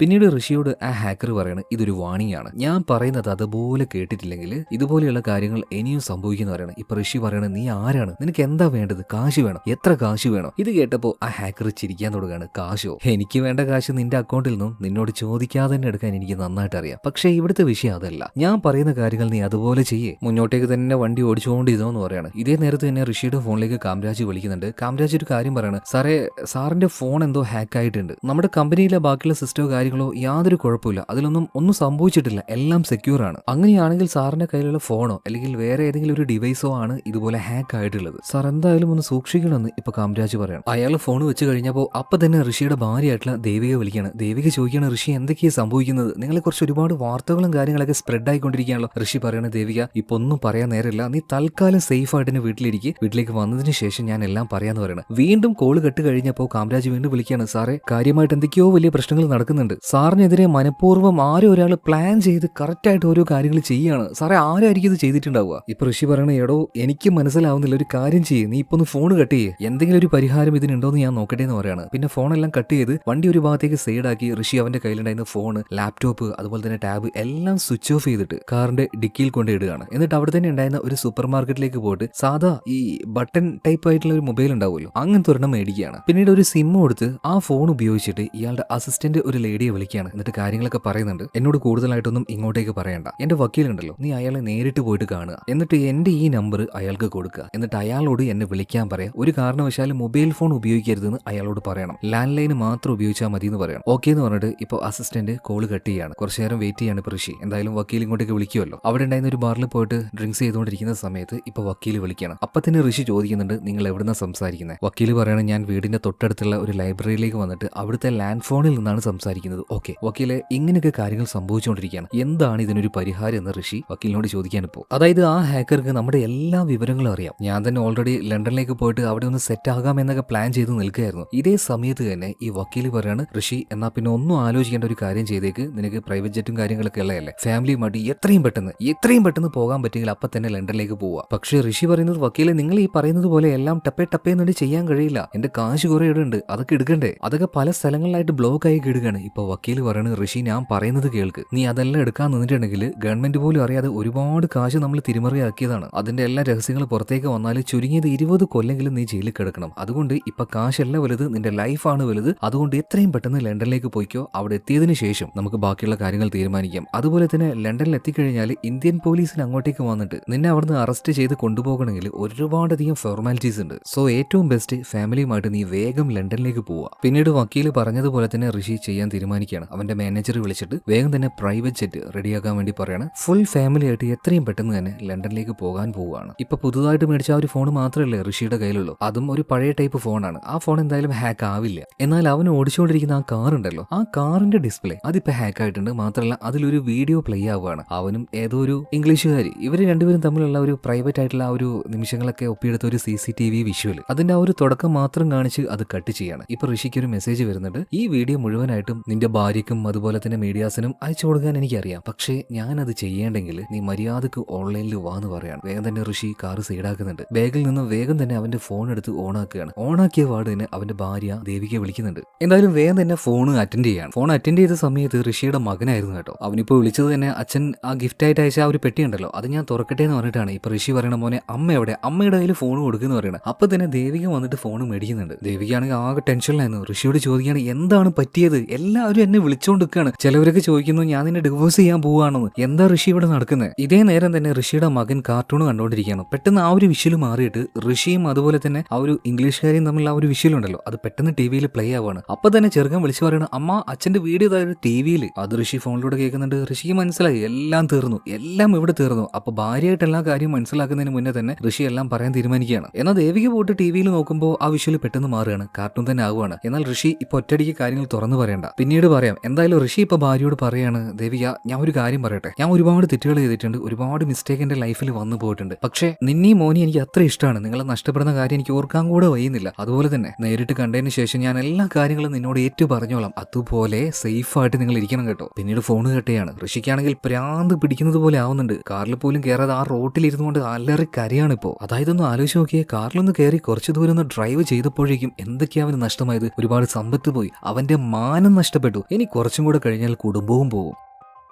പിന്നീട് ഋഷിയോട് ആ ഹാക്കർ പറയണ ഇതൊരു വാണിംഗ് ആണ് ഞാൻ പറയുന്നത് അതുപോലെ കേട്ടിട്ടില്ലെങ്കിൽ ഇതുപോലെയുള്ള കാര്യങ്ങൾ ഇനിയും സംഭവിക്കുന്ന പറയണം. ഇപ്പൊ ഋഷി പറയണ നീ ആരാണ്? നിനക്ക് എന്താ വേണ്ടത്? കാശ് വേണം. എത്ര കാശ് വേണം? ഇത് കേട്ടപ്പോ ആ ഹാക്കർ ചിരിക്കാൻ തുടങ്ങുകയാണ് കാശോ? എനിക്ക് വേണ്ട കാശ് നിന്റെ അക്കൗണ്ടിൽ നിന്നും നിന്നോട് ചോദിക്കാതെ തന്നെ എടുക്കാൻ എനിക്ക് നന്നായിട്ട് അറിയാം. പക്ഷേ ഇവിടുത്തെ വിഷയം അതല്ല. ഞാൻ പറയുന്ന കാര്യങ്ങൾ നീ അതുപോലെ ചെയ്യേ. മുന്നോട്ടേക്ക് തന്നെ വണ്ടി ഓടിച്ചുകൊണ്ടിരുന്നോ എന്ന് പറയാണ്. ഇതേ നേരത്തെ തന്നെ ഋഷിയുടെ ഫോണിലേക്ക് കാംരാജ് വിളിക്കുന്നുണ്ട്. കാംരാജ് ഒരു കാര്യം പറയാണ്. സാറേ സാറിന്റെ ഫോൺ എന്തോ ഹാക്ക് ആയിട്ടുണ്ട്. നമ്മുടെ കമ്പനിയിലെ ബാക്കിയുള്ള സിസ്റ്റോ കാര്യങ്ങളോ യാതൊരു കുഴപ്പമില്ല അതിലൊന്നും ഒന്നും സംഭവിച്ചിട്ടില്ല. എല്ലാം സെക്യൂർ ആണ്. അങ്ങനെയാണെങ്കിൽ സാറിന്റെ കയ്യിലുള്ള ഫോണോ അല്ലെങ്കിൽ വേറെ ഏതെങ്കിലും ഒരു ഡിവൈസോ ആണ് ഇതുപോലെ ഹാക്ക് ആയിട്ടുള്ളത്. സാർ എന്തായാലും ഒന്ന് സൂക്ഷിക്കണമെന്ന് ഇപ്പൊ കാമരാജ് പറയണം. അയാൾ ഫോൺ വെച്ച് കഴിഞ്ഞപ്പോൾ അപ്പൊ തന്നെ ഋഷിയുടെ ഭാര്യയായിട്ടുള്ള ദേവിക വിളിക്കുകയാണ്. ദേവിക ചോദിക്കുകയാണ് ഋഷി എന്തൊക്കെയാണ് സംഭവിക്കുന്നത്? നിങ്ങളെ കുറിച്ച് ഒരുപാട് വാർത്തകളും കാര്യങ്ങളൊക്കെ സ്പ്രെഡ് ആയിക്കൊണ്ടിരിക്കുകയാണല്ലോ. ഋഷി പറയണ ദേവിക ഇപ്പൊ ഒന്നും പറയാൻ നേരമില്ല. നീ തൽക്കാലം സേഫ് ആയിട്ട് വീട്ടിലിരിക്കും. വീട്ടിലേക്ക് വന്നതിന് ശേഷം ഞാൻ എല്ലാം പറയാന്ന് പറയണം. വീണ്ടും കോൾ കെട്ട് കഴിഞ്ഞപ്പോൾ കാമരാജ് വീണ്ടും വിളിക്കുകയാണ് സാറേ കാര്യമായിട്ട് എന്തൊക്കെയോ വലിയ പ്രശ്നങ്ങൾ നടക്കുന്നുണ്ട്. സാറിനെതിരെ മനഃപൂർവം ആരും ഒരാൾ പ്ലാൻ ചെയ്ത് കറക്റ്റ് ആയിട്ട് ഓരോ കാര്യങ്ങൾ ചെയ്യാണ്. സാറേ ആരായിരിക്കും ഇത് ചെയ്തിട്ടുണ്ടാവുക? ഇപ്പൊ ഋഷി പറയണ എടോ എനിക്ക് മനസ്സിലാവുന്നില്ല ഒരു കാര്യം ചെയ്യ്. നീ ഇപ്പൊ ഒന്ന് ഫോൺ കട്ട് ചെയ്യ്. എന്തെങ്കിലും ഒരു പരിഹാരം ഇതിനുണ്ടോന്ന് ഞാൻ നോക്കട്ടെ എന്ന് പറയാണ്. പിന്നെ ഫോണെല്ലാം കട്ട് ചെയ്ത് വണ്ടി ഒരു ഭാഗത്തേക്ക് സൈഡാക്കി ഋഷി അവന്റെ കയ്യിലുണ്ടായിരുന്ന ഫോൺ ലാപ്ടോപ്പ് അതുപോലെ തന്നെ ടാബ് എല്ലാം സ്വിച്ച് ഓഫ് ചെയ്തിട്ട് കാറിന്റെ ഡിക്കിയിൽ കൊണ്ട് എന്നിട്ട് അവിടെ തന്നെ ഉണ്ടായിരുന്ന ഒരു സൂപ്പർ മാർക്കറ്റിലേക്ക് പോയിട്ട് സാധാ ഈ ബട്ടൺ ടൈപ്പ് ആയിട്ടുള്ള ഒരു മൊബൈൽ ഉണ്ടാവുമല്ലോ അങ്ങനത്തെ ഒരെണ്ണം മേടിക്കുകയാണ്. പിന്നീട് ഒരു സിം കൊടുത്ത് ആ ഫോൺ ഉപയോഗിച്ചിട്ട് ഇയാളുടെ അസിസ്റ്റന്റ് ഒരു ലേഡി ഡാഡിയെ വിളിക്കുകയാണ്. എന്നിട്ട് കാര്യങ്ങളൊക്കെ പറയുന്നുണ്ട്. എന്നോട് കൂടുതലായിട്ടൊന്നും ഇങ്ങോട്ടേക്ക് പറയണ്ട. എന്റെ വക്കീലുണ്ടല്ലോ. നീ അയാളെ നേരിട്ട് പോയിട്ട് കാണുക. എന്നിട്ട് എന്റെ ഈ നമ്പർ അയാൾക്ക് കൊടുക്കുക. എന്നിട്ട് അയാളോട് എന്നെ വിളിക്കാൻ പറയാം. ഒരു കാരണവശാലും മൊബൈൽ ഫോൺ ഉപയോഗിക്കരുതെന്ന് അയാളോട് പറയണം. ലാൻഡ് ലൈൻ മാത്രം ഉപയോഗിച്ചാൽ മതി എന്ന് പറയണം. ഓക്കെ എന്ന് പറഞ്ഞിട്ട് ഇപ്പൊ അസിസ്റ്റന്റ് കോൾ കട്ട് ചെയ്യാണ്. കുറച്ചു നേരം വെയിറ്റ് ചെയ്യാണ് ഋഷി. എന്തായാലും വക്കീൽ ഇങ്ങോട്ടേക്ക് വിളിക്കുമല്ലോ അവിടെ ഉണ്ടായിരുന്ന ഒരു ബാറിൽ പോയിട്ട് ഡ്രിങ്ക്സ് ചെയ്തുകൊണ്ടിരിക്കുന്ന സമയത്ത് ഇപ്പൊ വക്കീൽ വിളിക്കണം അപ്പൊ തന്നെ ഋഷി ചോദിക്കുന്നുണ്ട് നിങ്ങൾ എവിടുന്ന സംസാരിക്കുന്നത് വക്കീൽ പറയണം ഞാൻ വീടിന്റെ തൊട്ടടുത്തുള്ള ഒരു ലൈബ്രറിയിലേക്ക് വന്നിട്ട് അവിടുത്തെ ലാൻഡ് ഫോണിൽ നിന്നാണ് സംസാരിക്കുന്നത്. ഓക്കെ വക്കീലെ ഇങ്ങനെയൊക്കെ കാര്യങ്ങൾ സംഭവിച്ചുകൊണ്ടിരിക്കുകയാണ്. എന്താണ് ഇതിനൊരു പരിഹാരം എന്ന് ഋഷി വക്കീലിനോട് ചോദിക്കാൻ ഇപ്പോൾ. അതായത് ആ ഹാക്കർക്ക് നമ്മുടെ എല്ലാ വിവരങ്ങളും അറിയാം. ഞാൻ തന്നെ ഓൾറെഡി ലണ്ടനിലേക്ക് പോയിട്ട് അവിടെ ഒന്ന് സെറ്റ് ആകാം എന്നൊക്കെ പ്ലാൻ ചെയ്ത് നിൽക്കുകയായിരുന്നു. ഇതേ സമയത്ത് തന്നെ ഈ വക്കീൽ പറയാണ് ഋഷി എന്നാൽ പിന്നെ ഒന്നും ആലോചിക്കേണ്ട ഒരു കാര്യം ചെയ്തേക്ക്. നിനക്ക് പ്രൈവറ്റ് ജെറ്റും കാര്യങ്ങളൊക്കെ ഉള്ളതല്ലേ? ഫാമിലിയുമായിട്ട് എത്രയും പെട്ടെന്ന് എത്രയും പെട്ടെന്ന് പോകാൻ പറ്റിയെങ്കിൽ അപ്പൊ തന്നെ ലണ്ടനിലേക്ക് പോവുക. പക്ഷേ ഋഷി പറയുന്നത് വക്കീലെ നിങ്ങൾ ഈ പറയുന്നത് പോലെ എല്ലാം ടപ്പേ ടപ്പേ എന്നിട്ട് ചെയ്യാൻ കഴിയില്ല. എന്റെ കാശ് കുറേ ഇടുണ്ട് അതൊക്കെ എടുക്കണ്ടേ? അതൊക്കെ പല സ്ഥലങ്ങളിലായിട്ട് ബ്ലോക്ക് ആയി കിടുകയാണ് ഇപ്പൊ വക്കീൽ പറയുന്നത് ഋഷി ഞാൻ പറയുന്നത് കേൾക്ക്. നീ അതെല്ലാം എടുക്കാൻ നിന്നിട്ടുണ്ടെങ്കിൽ ഗവൺമെന്റ് പോലും അറിയാതെ ഒരുപാട് കാശ് നമ്മൾ തിരിമറിയാക്കിയതാണ്. അതിന്റെ എല്ലാ രഹസ്യങ്ങളും പുറത്തേക്ക് വന്നാൽ ചുരുങ്ങിയത് ഇരുപത് കൊല്ലെങ്കിലും നീ ജയിലിൽ കിടക്കണം. അതുകൊണ്ട് ഇപ്പൊ കാശല്ല വലുത് നിന്റെ ലൈഫാണ് വലുത്. അതുകൊണ്ട് എത്രയും പെട്ടെന്ന് ലണ്ടനിലേക്ക് പോയിക്കോ. അവിടെ എത്തിയതിന് ശേഷം നമുക്ക് ബാക്കിയുള്ള കാര്യങ്ങൾ തീരുമാനിക്കാം. അതുപോലെ തന്നെ ലണ്ടനിൽ എത്തിക്കഴിഞ്ഞാൽ ഇന്ത്യൻ പോലീസിന് അങ്ങോട്ടേക്ക് വന്നിട്ട് നിന്നെ അവിടുന്ന് അറസ്റ്റ് ചെയ്ത് കൊണ്ടുപോകണമെങ്കിൽ ഒരുപാടധികം ഫോർമാലിറ്റീസ് ഉണ്ട്. സോ ഏറ്റവും ബെസ്റ്റ് ഫാമിലിയുമായിട്ട് നീ വേഗം ലണ്ടനിലേക്ക് പോവുക. പിന്നീട് വക്കീൽ പറഞ്ഞതുപോലെ തന്നെ ഋഷി ചെയ്യാൻ തീരുമാനിക്കുകയാണ്. അവന്റെ മാനേജർ വിളിച്ചിട്ട് വേഗം തന്നെ പ്രൈവറ്റ് ജെറ്റ് റെഡിയാക്കാൻ വേണ്ടി പറയാണ് ഫുൾ ഫാമിലി ആയിട്ട് എത്രയും പെട്ടെന്ന് തന്നെ ലണ്ടനിലേക്ക് പോകാൻ പോവുകയാണ്. ഇപ്പൊ പുതുതായിട്ട് മേടിച്ച ആ ഒരു ഫോൺ മാത്രമല്ലേ ഋഷിയുടെ കയ്യിലുള്ളൂ. അതും ഒരു പഴയ ടൈപ്പ് ഫോണാണ് ആ ഫോൺ എന്തായാലും ഹാക്ക് ആവില്ല. എന്നാൽ അവൻ ഓടിച്ചുകൊണ്ടിരിക്കുന്ന ആ കാർ ഉണ്ടല്ലോ. ആ കാറിന്റെ ഡിസ്പ്ലേ അതിപ്പോ ഹാക്ക് ആയിട്ടുണ്ട്. മാത്രമല്ല അതിലൊരു വീഡിയോ പ്ലേ ആവുകയാണ്. അവനും ഏതോ ഒരു ഇംഗ്ലീഷുകാരി. ഇവർ രണ്ടുപേരും തമ്മിലുള്ള ഒരു പ്രൈവറ്റ് ആയിട്ടുള്ള ആ ഒരു നിമിഷങ്ങളൊക്കെ ഒപ്പിയെടുത്ത ഒരു C C T V visual അതിന്റെ ആ ഒരു തുടക്കം മാത്രം കാണിച്ച് അത് കട്ട് ചെയ്യാണ്. ഇപ്പൊ ഋഷിക്ക് ഒരു മെസ്സേജ് വരുന്നുണ്ട്. ഈ വീഡിയോ മുഴുവനായിട്ടും നിന്റെ ഭാര്യയ്ക്കും അതുപോലെ തന്നെ മീഡിയാസിനും അയച്ചു കൊടുക്കാൻ എനിക്കറിയാം. പക്ഷേ ഞാൻ അത് ചെയ്യേണ്ടെങ്കിൽ നീ മര്യാദയ്ക്ക് ഓൺലൈനിൽ വാന്ന് പറയാണ്. വേഗം തന്നെ ഋഷി കാർ സൈഡാക്കുന്നുണ്ട്. ബാഗിൽ നിന്ന് വേഗം തന്നെ അവന്റെ ഫോൺ എടുത്ത് ഓണാക്കുകയാണ്. ഓണാക്കിയ പാട് തന്നെ അവന്റെ ഭാര്യ ദേവികയെ വിളിക്കുന്നുണ്ട്. എന്തായാലും വേഗം തന്നെ ഫോൺ അറ്റൻഡ് ചെയ്യാണ്. ഫോൺ അറ്റൻഡ് ചെയ്ത സമയത്ത് ഋഷിയുടെ മകനായിരുന്നു കേട്ടോ. അവനിപ്പോ വിളിച്ചത് തന്നെ അച്ഛൻ ആ ഗിഫ്റ്റ് ആയിട്ട് അയച്ച ആ ഒരു പെട്ടി ഉണ്ടല്ലോ അത് ഞാൻ തുറക്കട്ടെ എന്ന് പറഞ്ഞിട്ടാണ്. ഇപ്പൊ ഋഷി പറയണ മോനെ അമ്മ എവിടെ? അമ്മയുടെ കയ്യിൽ ഫോൺ കൊടുക്കുന്നു പറയണം. അപ്പൊ തന്നെ ദേവിക വന്നിട്ട് ഫോൺ മേടിക്കുന്നുണ്ട്. ദേവികയാണെങ്കിൽ ആകെ ടെൻഷനിലായിരുന്നു ഋഷിയോട് ചോദിക്കുകയാണ് എന്താണ് പറ്റിയത്? എല്ലാവരും എന്നെ നിൽക്കുകയാണ് ചിലവരൊക്കെ ചോദിക്കുന്നു ഞാൻ നിന്നെ ഡിവോഴ്സ് ചെയ്യാൻ പോവുകയാണെന്ന്. എന്താ ഋഷി ഇവിടെ നടക്കുന്നത് ഇതേ നേരം തന്നെ ഋഷിയുടെ മകൻ കാർട്ടൂൺ കണ്ടുകൊണ്ടിരിക്കുകയാണ് പെട്ടെന്ന് ആ ഒരു വിഷ്വൽ മാറിയിട്ട് ഋഷിയും അതുപോലെ തന്നെ ആ ഒരു ഇംഗ്ലീഷുകാരെയും തമ്മിൽ ആ ഒരു വിഷ്വൽ ഉണ്ടല്ലോ. അത് പെട്ടെന്ന് ടി വിയിൽ പ്ലേ ആവുകയാണ് അപ്പൊ തന്നെ ചെറുക്കൻ വിളിച്ചു പറയണം അമ്മ അച്ഛന്റെ വീഡിയോ ഇതായത് ടി വിയിൽ അത് ഋഷി ഫോണിലൂടെ കേൾക്കുന്നുണ്ട്. ഋഷിക്ക് മനസ്സിലായി എല്ലാം തീർന്നു. എല്ലാം ഇവിടെ തീർന്നു. അപ്പൊ ഭാര്യയായിട്ട് എല്ലാ കാര്യം മനസ്സിലാക്കുന്നതിന് മുന്നേ തന്നെ ഋഷി എല്ലാം പറയാൻ തീരുമാനിക്കുകയാണ്. എന്നാൽ ദേവിക പോയിട്ട് ടി വിയിൽ നോക്കുമ്പോൾ ആ വിഷ്വൽ പെട്ടെന്ന് മാറുകയാണ്. കാർട്ടൂൺ തന്നെ ആവുകയാണ്. എന്നാൽ ഋഷി ഇപ്പൊ ഒറ്റയടിക്ക് കാര്യങ്ങൾ തുറന്നു പറയണ്ട. പിന്നീട് പറയാം. എന്തായാലും ഋഷി ഇപ്പൊ ഭാര്യയോട് പറയാണ് ദേവിക ഞാൻ ഒരു കാര്യം പറയട്ടെ. ഞാൻ ഒരുപാട് തെറ്റുകൾ ചെയ്തിട്ടുണ്ട് ഒരുപാട് മിസ്റ്റേക്ക് എന്റെ ലൈഫിൽ വന്നു പോയിട്ടുണ്ട്. പക്ഷേ നിന്നി മോനി എനിക്ക് അത്ര ഇഷ്ടമാണ് നിങ്ങളെ നഷ്ടപ്പെടുന്ന കാര്യം എനിക്ക് ഓർക്കാൻ കൂടെ വയ്യുന്നില്ല. അതുപോലെ തന്നെ നേരിട്ട് കണ്ടതിന് ശേഷം ഞാൻ എല്ലാ കാര്യങ്ങളും നിന്നോട് ഏറ്റു പറഞ്ഞോളാം. അതുപോലെ സേഫ് ആയിട്ട് നിങ്ങൾ ഇരിക്കണം കേട്ടോ. പിന്നീട് ഫോൺ കെട്ടുകയാണ് ഋഷിക്കാണെങ്കിൽ പ്രാന്ത് പിടിക്കുന്നത് പോലെ ആവുന്നുണ്ട്. കാറിൽ പോലും കയറാതെ ആ റോട്ടിൽ ഇരുന്നുകൊണ്ട് അലറി കരയാണ് ഇപ്പോ. അതായത് ഒന്ന് ആലോചിച്ച് നോക്കിയേ കാറിലൊന്ന് കയറി കുറച്ചു ദൂരം ഒന്ന് ഡ്രൈവ് ചെയ്തപ്പോഴേക്കും എന്തൊക്കെയാ അവന് നഷ്ടമായത്? ഒരുപാട് സമ്പത്ത് പോയി. അവന്റെ മാനം നഷ്ടപ്പെട്ടു. ഇനി കുറച്ചും കൂടെ കഴിഞ്ഞാൽ കുടുംബവും പോവും.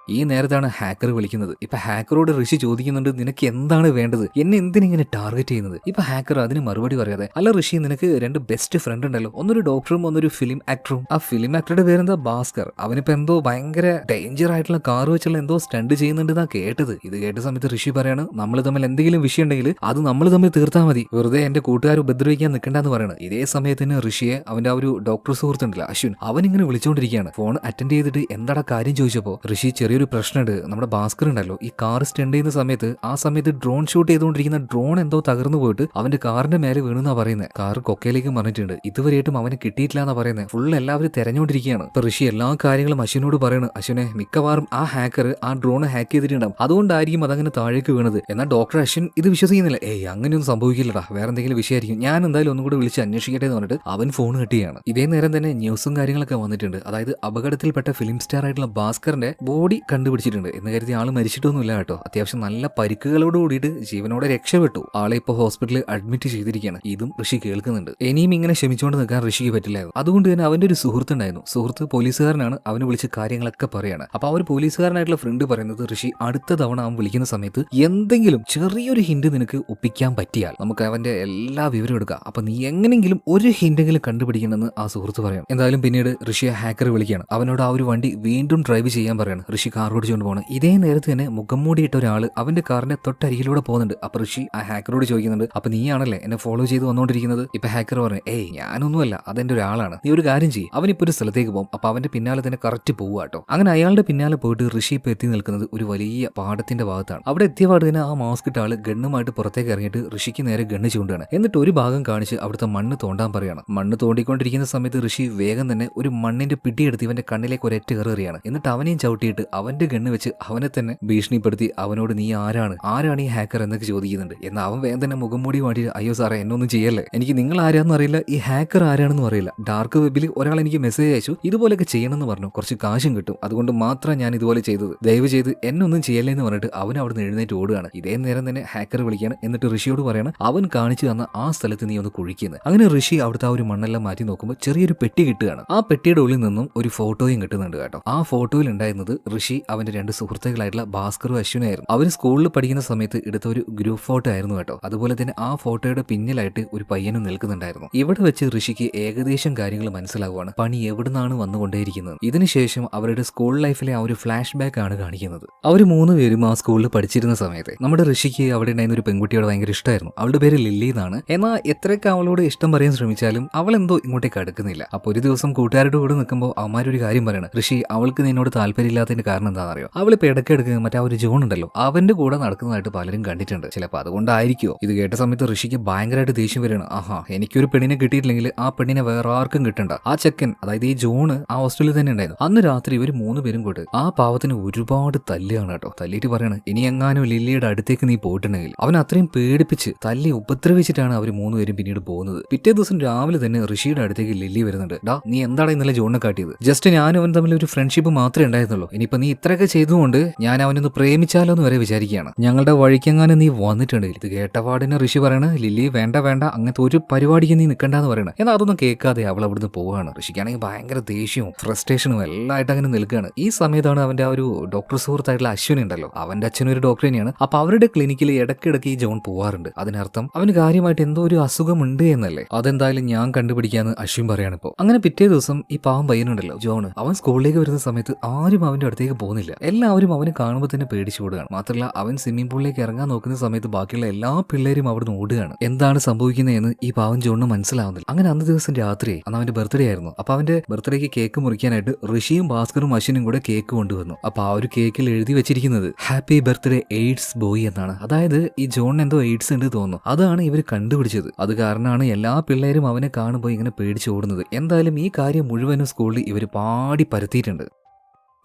ഈ നേരത്താണ് ഹാക്കർ വിളിക്കുന്നത്. ഇപ്പൊ ഹാക്കറോട് ഋഷി ചോദിക്കുന്നുണ്ട് നിനക്ക് എന്താണ് വേണ്ടത്? എന്നെ എന്തിനിങ്ങനെ ടാർഗറ്റ് ചെയ്യുന്നത്? ഇപ്പൊ ഹാക്കർ അതിന് മറുപടി പറയാതെ അല്ല ഋഷി നിനക്ക് രണ്ട് ബെസ്റ്റ് ഫ്രണ്ട് ഉണ്ടല്ലോ. ഒന്നൊരു ഡോക്ടറും ഒന്നൊരു ഫിലിം ആക്ടറും ആ ഫിലിം ആക്ടറുടെ പേരെന്താ? ഭാസ്കർ. അവനിപ്പോ എന്തോ ഭയങ്കര ഡേഞ്ചർ ആയിട്ടുള്ള കാർ വെച്ചുള്ള എന്തോ സ്റ്റണ്ട് ചെയ്യുന്നുണ്ടെന്നാ കേട്ടത്. ഇത് കേട്ട സമയത്ത് ഋഷി പറയാണ് നമ്മൾ തമ്മിൽ എന്തെങ്കിലും വിഷയം ഉണ്ടെങ്കിൽ അത് നമ്മൾ തമ്മിൽ തീർത്താൽ മതി. വെറുതെ എന്റെ കൂട്ടുകാർ ഉപദ്രവിക്കാൻ നിൽക്കണ്ടെന്ന് പറയണം. ഇതേ സമയത്തിന് ഋഷിയെ അവന്റെ ആ ഒരു ഡോക്ടർ സുഹൃത്തുണ്ടല്ലോ അശ്വിൻ അവൻ ഇങ്ങനെ വിളിച്ചുകൊണ്ടിരിക്കുകയാണ് ഫോൺ അറ്റൻഡ് ചെയ്തിട്ട് എന്താടാ കാര്യം ചോദിച്ചപ്പോ ഋഷി ചെറിയൊരു പ്രശ്നമുണ്ട്. നമ്മുടെ ഭാസ്കർ ഉണ്ടല്ലോ. ഈ കാർ സ്റ്റണ്ട് ചെയ്യുന്ന സമയത്ത് ആ സമയത്ത് ഡ്രോൺ ഷൂട്ട് ചെയ്തുകൊണ്ടിരിക്കുന്ന ഡ്രോൺ എന്തോ തകർന്നു പോയിട്ട് അവന്റെ കാറിന്റെ മേലെ വീണെന്നാ പറയുന്നത് കാർ കൊക്കയിലേക്ക് പറഞ്ഞിട്ടുണ്ട്. ഇതുവരെയായിട്ടും അവന് കിട്ടിയിട്ടില്ല എന്നാ പറയുന്നത് ഫുൾ എല്ലാവരും തെരഞ്ഞുകൊണ്ടിരിക്കുകയാണ്. ഇപ്പൊ ഋഷി എല്ലാ കാര്യങ്ങളും അശ്വിനോട് പറയണ്. അശ്വിനെ മിക്കവാറും ആ ഹാക്കർ ആ ഡ്രോൺ ഹാക്ക് ചെയ്തിട്ടുണ്ടാവും. അതുകൊണ്ടായിരിക്കും അതങ്ങനെ താഴേക്ക് വീണത്. എന്നാൽ ഡോക്ടർ അശ്വിൻ ഇത് വിശ്വസിക്കുന്നില്ല. ഏയ് അങ്ങനെയൊന്നും സംഭവിക്കില്ലടാ. വേറെ എന്തെങ്കിലും വിഷയമായിരിക്കും. ഞാൻ എന്തായാലും ഒന്നും കൂടെ വിളിച്ച് അന്വേഷിക്കട്ടെ എന്ന് പറഞ്ഞിട്ട് അവൻ ഫോൺ കിട്ടിയാണ്. ഇതേ നേരം തന്നെ ന്യൂസും കാര്യങ്ങളൊക്കെ വന്നിട്ടുണ്ട്. അതായത് അപകടത്തിൽപ്പെട്ട ഫിലിം സ്റ്റാർ ആയിട്ടുള്ള ഭാസ്കറിന്റെ ബോഡി കണ്ടുപിടിച്ചിട്ടുണ്ട്. എന്ന് കരുതി ആൾ മരിച്ചിട്ടൊന്നുമില്ല കേട്ടോ. അത്യാവശ്യം നല്ല പരിക്കുകളോട് കൂടിയിട്ട് ജീവനോടെ രക്ഷപ്പെട്ടു. ആളെ ഇപ്പോൾ ഹോസ്പിറ്റലിൽ അഡ്മിറ്റ് ചെയ്തിരിക്കുകയാണ്. ഇതും ഋഷി കേൾക്കുന്നുണ്ട്. ഇനിയും ഇങ്ങനെ ക്ഷമിച്ചുകൊണ്ട് നിൽക്കാൻ ഋഷിക്ക് പറ്റില്ലായിരുന്നു. അതുകൊണ്ട് തന്നെ അവന്റെ ഒരു സുഹൃത്തുണ്ടായിരുന്നു സുഹൃത്ത് പോലീസുകാരനാണ്. അവന് വിളിച്ച് കാര്യങ്ങളൊക്കെ പറയാണ്. അപ്പോൾ ആ ഒരു പോലീസുകാരനായിട്ടുള്ള ഫ്രണ്ട് പറയുന്നത് ഋഷി അടുത്ത തവണ അവൻ വിളിക്കുന്ന സമയത്ത് എന്തെങ്കിലും ചെറിയൊരു ഹിന്റ് നിനക്ക് ഒപ്പിക്കാൻ പറ്റിയാൽ നമുക്ക് അവന്റെ എല്ലാ വിവരം എടുക്കാം. അപ്പൊ നീ എങ്ങനെങ്കിലും ഒരു ഹിന്റെങ്കിലും കണ്ടുപിടിക്കണമെന്ന് ആ സുഹൃത്ത് പറയാം എന്തായാലും പിന്നീട് ഋഷിയെ ഹാക്കർ വിളിക്കുകയാണ്. അവനോട് ആ ഒരു വണ്ടി വീണ്ടും ഡ്രൈവ് ചെയ്യാൻ പറയാണ്. ഋഷി കാർ ഓടിച്ചുകൊണ്ട് പോകണം ഇതേ നേരത്ത് തന്നെ മുഖം മൂടിയിട്ട ഒരാൾ അവന്റെ കാറിന്റെ തൊട്ടരികിലൂടെ പോകുന്നുണ്ട്. അപ്പൊ ഋഷി ആ ഹാക്കറോട് ചോദിക്കുന്നുണ്ട് അപ്പൊ നീയാണല്ലേ എന്നെ ഫോളോ ചെയ്ത് വന്നുകൊണ്ടിരിക്കുന്നത് ഇപ്പൊ ഹാക്കർ പറഞ്ഞു ഏയ് ഞാനൊന്നുമല്ല അതെന്റെ ഒരാളാണ്. നീ ഒരു കാര്യം ചെയ്യും. അവനിപ്പോ ഒരു സ്ഥലത്തേക്ക് പോകും. അപ്പൊ അവന്റെ പിന്നാലെ തന്നെ കറക്റ്റ് പോവുക കേട്ടോ. അങ്ങനെ അയാളുടെ പിന്നാലെ പോയിട്ട് ഋഷി ഇപ്പൊ എത്തി നിൽക്കുന്നത് ഒരു വലിയ പാടത്തിന്റെ ഭാഗത്താണ്. അവിടെ എത്തിയ പാട് തന്നെ ആ മാസ്ക് ഇട്ട ആൾ ഗണ്ണുമായിട്ട് പുറത്തേക്ക് ഇറങ്ങിയിട്ട് ഋഷിക്ക് നേരെ ഗണ്ണ് ചൂണ്ടാണ് എന്നിട്ട് ഒരു ഭാഗം കാണിച്ച് അവിടുത്തെ മണ്ണ് തോണ്ടാൻ പറയാണ്. മണ്ണ് തോണ്ടിക്കൊണ്ടിരിക്കുന്ന സമയത്ത് ഋഷി വേഗം തന്നെ ഒരു മണ്ണിന്റെ പിടിയെടുത്ത് ഇവന്റെ കണ്ണിലേക്ക് ഒരൊറ്റ കയറിയാണ് എന്നിട്ട് അവനെയും ചവിട്ടിയിട്ട് അവന്റെ ഗണ്ണ് വെച്ച് അവനെ തന്നെ ഭീഷണിപ്പെടുത്തി അവനോട് നീ ആരാണ്? ആരാണ് ഈ ഹാക്കർ എന്നൊക്കെ ചോദിക്കുന്നുണ്ട്. എന്നാൽ അവൻ വേഗം തന്നെ മുഖം മൂടി മാറ്റി അയ്യോ സാറേ എന്നൊന്നും ചെയ്യല്ലേ? എനിക്ക് നിങ്ങൾ ആരാന്ന് അറിയില്ല. ഈ ഹാക്കർ ആരാണെന്നും അറിയില്ല. ഡാർക്ക് വെബിൽ ഒരാൾ എനിക്ക് മെസ്സേജ് അയച്ചു. ഇതുപോലെയൊക്കെ ചെയ്യണമെന്ന് പറഞ്ഞു. കുറച്ച് കാശും കിട്ടും. അതുകൊണ്ട് മാത്രം ഞാൻ ഇതുപോലെ ചെയ്തത്. ദയവ് ചെയ്ത് എന്നൊന്നും ചെയ്യല്ലേ എന്ന് പറഞ്ഞിട്ട് അവൻ അവിടെ എഴുന്നേറ്റ് ഓടുകയാണ്. ഇതേ നേരം തന്നെ ഹാക്കർ വിളിക്കുകയാണ്. എന്നിട്ട് ഋഷിയോട് പറയാണ് അവൻ കാണിച്ചു തന്ന ആ സ്ഥലത്ത് നീ ഒന്ന് കുഴിക്കുന്നത് അങ്ങനെ ഋഷി അവിടുത്തെ ആ ഒരു മണ്ണെല്ലാം മാറ്റി നോക്കുമ്പോൾ ചെറിയൊരു പെട്ടി കിട്ടുകയാണ്. ആ പെട്ടിയുടെ ഉള്ളിൽ നിന്നും ഒരു ഫോട്ടോയും കിട്ടുന്നുണ്ട് കേട്ടോ. ആ ഫോട്ടോയിൽ ഉണ്ടായിരുന്നത് ഋഷി അവന്റെ രണ്ട് സുഹൃത്തുക്കളായിട്ടുള്ള ഭാസ്കറും അശ്വിനായിരുന്നു അവർ സ്കൂളിൽ പഠിക്കുന്ന സമയത്ത് എടുത്ത ഒരു ഗ്രൂപ്പ് ഫോട്ടോ ആയിരുന്നു കേട്ടോ. അതുപോലെ തന്നെ ആ ഫോട്ടോയുടെ പിന്നിലായിട്ട് ഒരു പയ്യനും നിൽക്കുന്നുണ്ടായിരുന്നു. ഇവിടെ വെച്ച് ഋഷിക്ക് ഏകദേശം കാര്യങ്ങൾ മനസ്സിലാവുകയാണ്. പണി എവിടുന്നാണ് വന്നുകൊണ്ടേയിരിക്കുന്നത്? ഇതിനുശേഷം അവരുടെ സ്കൂൾ ലൈഫിലെ ആ ഒരു ഫ്ലാഷ് ബാക്ക് ആണ് കാണിക്കുന്നത്. അവർ മൂന്ന് പേരും ആ സ്കൂളിൽ പഠിച്ചിരുന്ന സമയത്ത് നമ്മുടെ ഋഷിക്ക് അവിടെ ഉണ്ടായിരുന്ന ഒരു പെൺകുട്ടിയോട് ഭയങ്കര ഇഷ്ടമായിരുന്നു അവളുടെ പേര് ലില്ലി എന്നാണ്. എന്നാൽ എത്രയൊക്കെ അവളോട് ഇഷ്ടം പറയാൻ ശ്രമിച്ചാലും അവൾ എന്തോ ഇങ്ങോട്ടേക്ക് അടുക്കുന്നില്ല. അപ്പോൾ ഒരു ദിവസം കൂട്ടുകാരുടെ കൂടെ നിൽക്കുമ്പോൾ അവന്മാരൊരു കാര്യം പറയണം. ഋഷി അവൾക്ക് നിന്നോട് താല്പര്യമില്ലാത്തതിന്റെ കാരണം എന്താണെന്നറിയോ അവളിപ്പോ ഇടയ്ക്കിടയ്ക്ക് മറ്റേ ആ ഒരു ജോൺ ഉണ്ടല്ലോ അവന്റെ കൂടെ നടക്കുന്നതായിട്ട് പലരും കണ്ടിട്ടുണ്ട്. ചിലപ്പോൾ അതുകൊണ്ടായിരിക്കുമോ ഇത് കേട്ട സമയത്ത് ഋഷിക്ക് ഭയങ്കരമായിട്ട് ദേഷ്യം വരികയാണ്. ആഹാ എനിക്കൊരു പെണ്ണിനെ കിട്ടിയിട്ടില്ലെങ്കിൽ ആ പെണ്ണിനെ വേറെ ആർക്കും കിട്ടണ്ട. ആ ചെക്കൻ അതായത് ഈ ജോൺ ആ ഹോസ്റ്റലിൽ തന്നെ ഉണ്ടായിരുന്നു. അന്ന് രാത്രി ഇവർ മൂന്ന് പേരും കൂട്ട് ആ പാവത്തിന് ഒരുപാട് തല്ലുകയാണ് കേട്ടോ. തല്ലിയിട്ട് പറയാണ് ഇനി എങ്ങാനും ലില്ലിയുടെ അടുത്തേക്ക് നീ പോയിട്ടുണ്ടെങ്കിൽ. അവൻ അത്രയും പേടിപ്പിച്ച് തല്ലി ഉപദ്രവിച്ചിട്ടാണ് അവർ മൂന്ന് പേരും പിന്നീട് പോകുന്നത്. പിറ്റേ ദിവസം രാവിലെ തന്നെ ഋഷിയുടെ അടുത്തേക്ക് ലില്ലി വരുന്നുണ്ട്. ഡാ നീ എന്താണ് ഇന്നലെ ജോണിനെ കാട്ടിയത്? ജസ്റ്റ് ഞാനും അവൻ തമ്മിൽ ഒരു ഫ്രണ്ട്ഷിപ്പ് മാത്രമേ ഉണ്ടായിരുന്നുള്ളൂ. ഇനിയിപ്പോ നീ ഇത്രയൊക്കെ ചെയ്തുകൊണ്ട് ഞാൻ അവനൊന്ന് പ്രേമിച്ചാലോ എന്ന് വരെ വിചാരിക്കുകയാണ്. ഞങ്ങളുടെ വഴിക്കെങ്ങാനും നീ വന്നിട്ടുണ്ടെങ്കിൽ ഇത് കേട്ടപാടിനെ ഋഷി പറയണ ലില്ലി വേണ്ട വേണ്ട അങ്ങനത്തെ ഒരു പരിപാടിക്ക് നീ നിൽക്കണ്ടെന്ന് പറയണേ. എന്നാൽ അതൊന്നും കേൾക്കാതെ അവൾ അവിടുന്ന് പോവുകയാണ്. ഋഷിക്കാണെങ്കിൽ ഭയങ്കര ദേഷ്യവും ഫ്രസ്ട്രേഷനും എല്ലാം ആയിട്ട് അങ്ങനെ നിൽക്കുകയാണ്. ഈ സമയത്താണ് അവന്റെ ആ ഒരു ഡോക്ടർ സുഹൃത്തായിട്ടുള്ള അശ്വിൻ ഉണ്ടല്ലോ. അവന്റെ അച്ഛനും ഒരു ഡോക്ടർ തന്നെയാണ്. അപ്പൊ അവരുടെ ക്ലിനിക്കിൽ ഇടയ്ക്കിടയ്ക്ക് ഈ ജോൺ പോവാറുണ്ട്. അതിനർത്ഥം അവന് കാര്യമായിട്ട് എന്തോ ഒരു അസുഖമുണ്ട് എന്നല്ലേ. അതെന്തായാലും ഞാൻ കണ്ടുപിടിക്കാന്ന് അശ്വിൻ പറയാണ് ഇപ്പോൾ. അങ്ങനെ പിറ്റേ ദിവസം ഈ പാവം പയ്യനുണ്ടല്ലോ ജോൺ അവൻ സ്കൂളിലേക്ക് വരുന്ന സമയത്ത് ആരും അവന്റെ അടുത്തേക്ക് പോകുന്നില്ല. എല്ലാവരും അവനെ കാണുമ്പോൾ തന്നെ പേടിച്ചു ഓടുകയാണ്. മാത്രമല്ല അവൻ സ്വിമ്മിംഗ് പൂളിലേക്ക് ഇറങ്ങാൻ നോക്കുന്ന സമയത്ത് ബാക്കിയുള്ള എല്ലാ പിള്ളേരും അവിടുന്ന് ഓടുകയാണ്. എന്താണ് സംഭവിക്കുന്നത് എന്ന് ഈ പാവൻ ജോണിന് മനസ്സിലാവുന്നില്ല. അങ്ങനെ അന്ന് ദിവസം രാത്രി അന്ന് അവന്റെ ബർത്ത്ഡേ ആയിരുന്നു. അപ്പൊ അവന്റെ ബർത്ത്ഡേക്ക് കേക്ക് മുറിക്കാനായിട്ട് ഋഷിയും ഭാസ്കറും അശ്വിനും കൂടെ കേക്ക് കൊണ്ടുവന്നു. അപ്പൊ ആ ഒരു കേക്കിൽ എഴുതി വെച്ചിരിക്കുന്നത് ഹാപ്പി ബർത്ത്ഡേ എയ്ഡ്സ് ബോയ് എന്നാണ്. അതായത് ഈ ജോണിന് എന്തോ എയ്ഡ്സ് ഉണ്ട് തോന്നുന്നു. അതാണ് ഇവർ കണ്ടുപിടിച്ചത്. അത് കാരണമാണ് എല്ലാ പിള്ളേരും അവനെ കാണുമ്പോൾ ഇങ്ങനെ പേടിച്ച് ഓടുന്നത്. എന്തായാലും ഈ കാര്യം മുഴുവനും സ്കൂളിൽ ഇവർ പാടി പരത്തിയിട്ടുണ്ട്.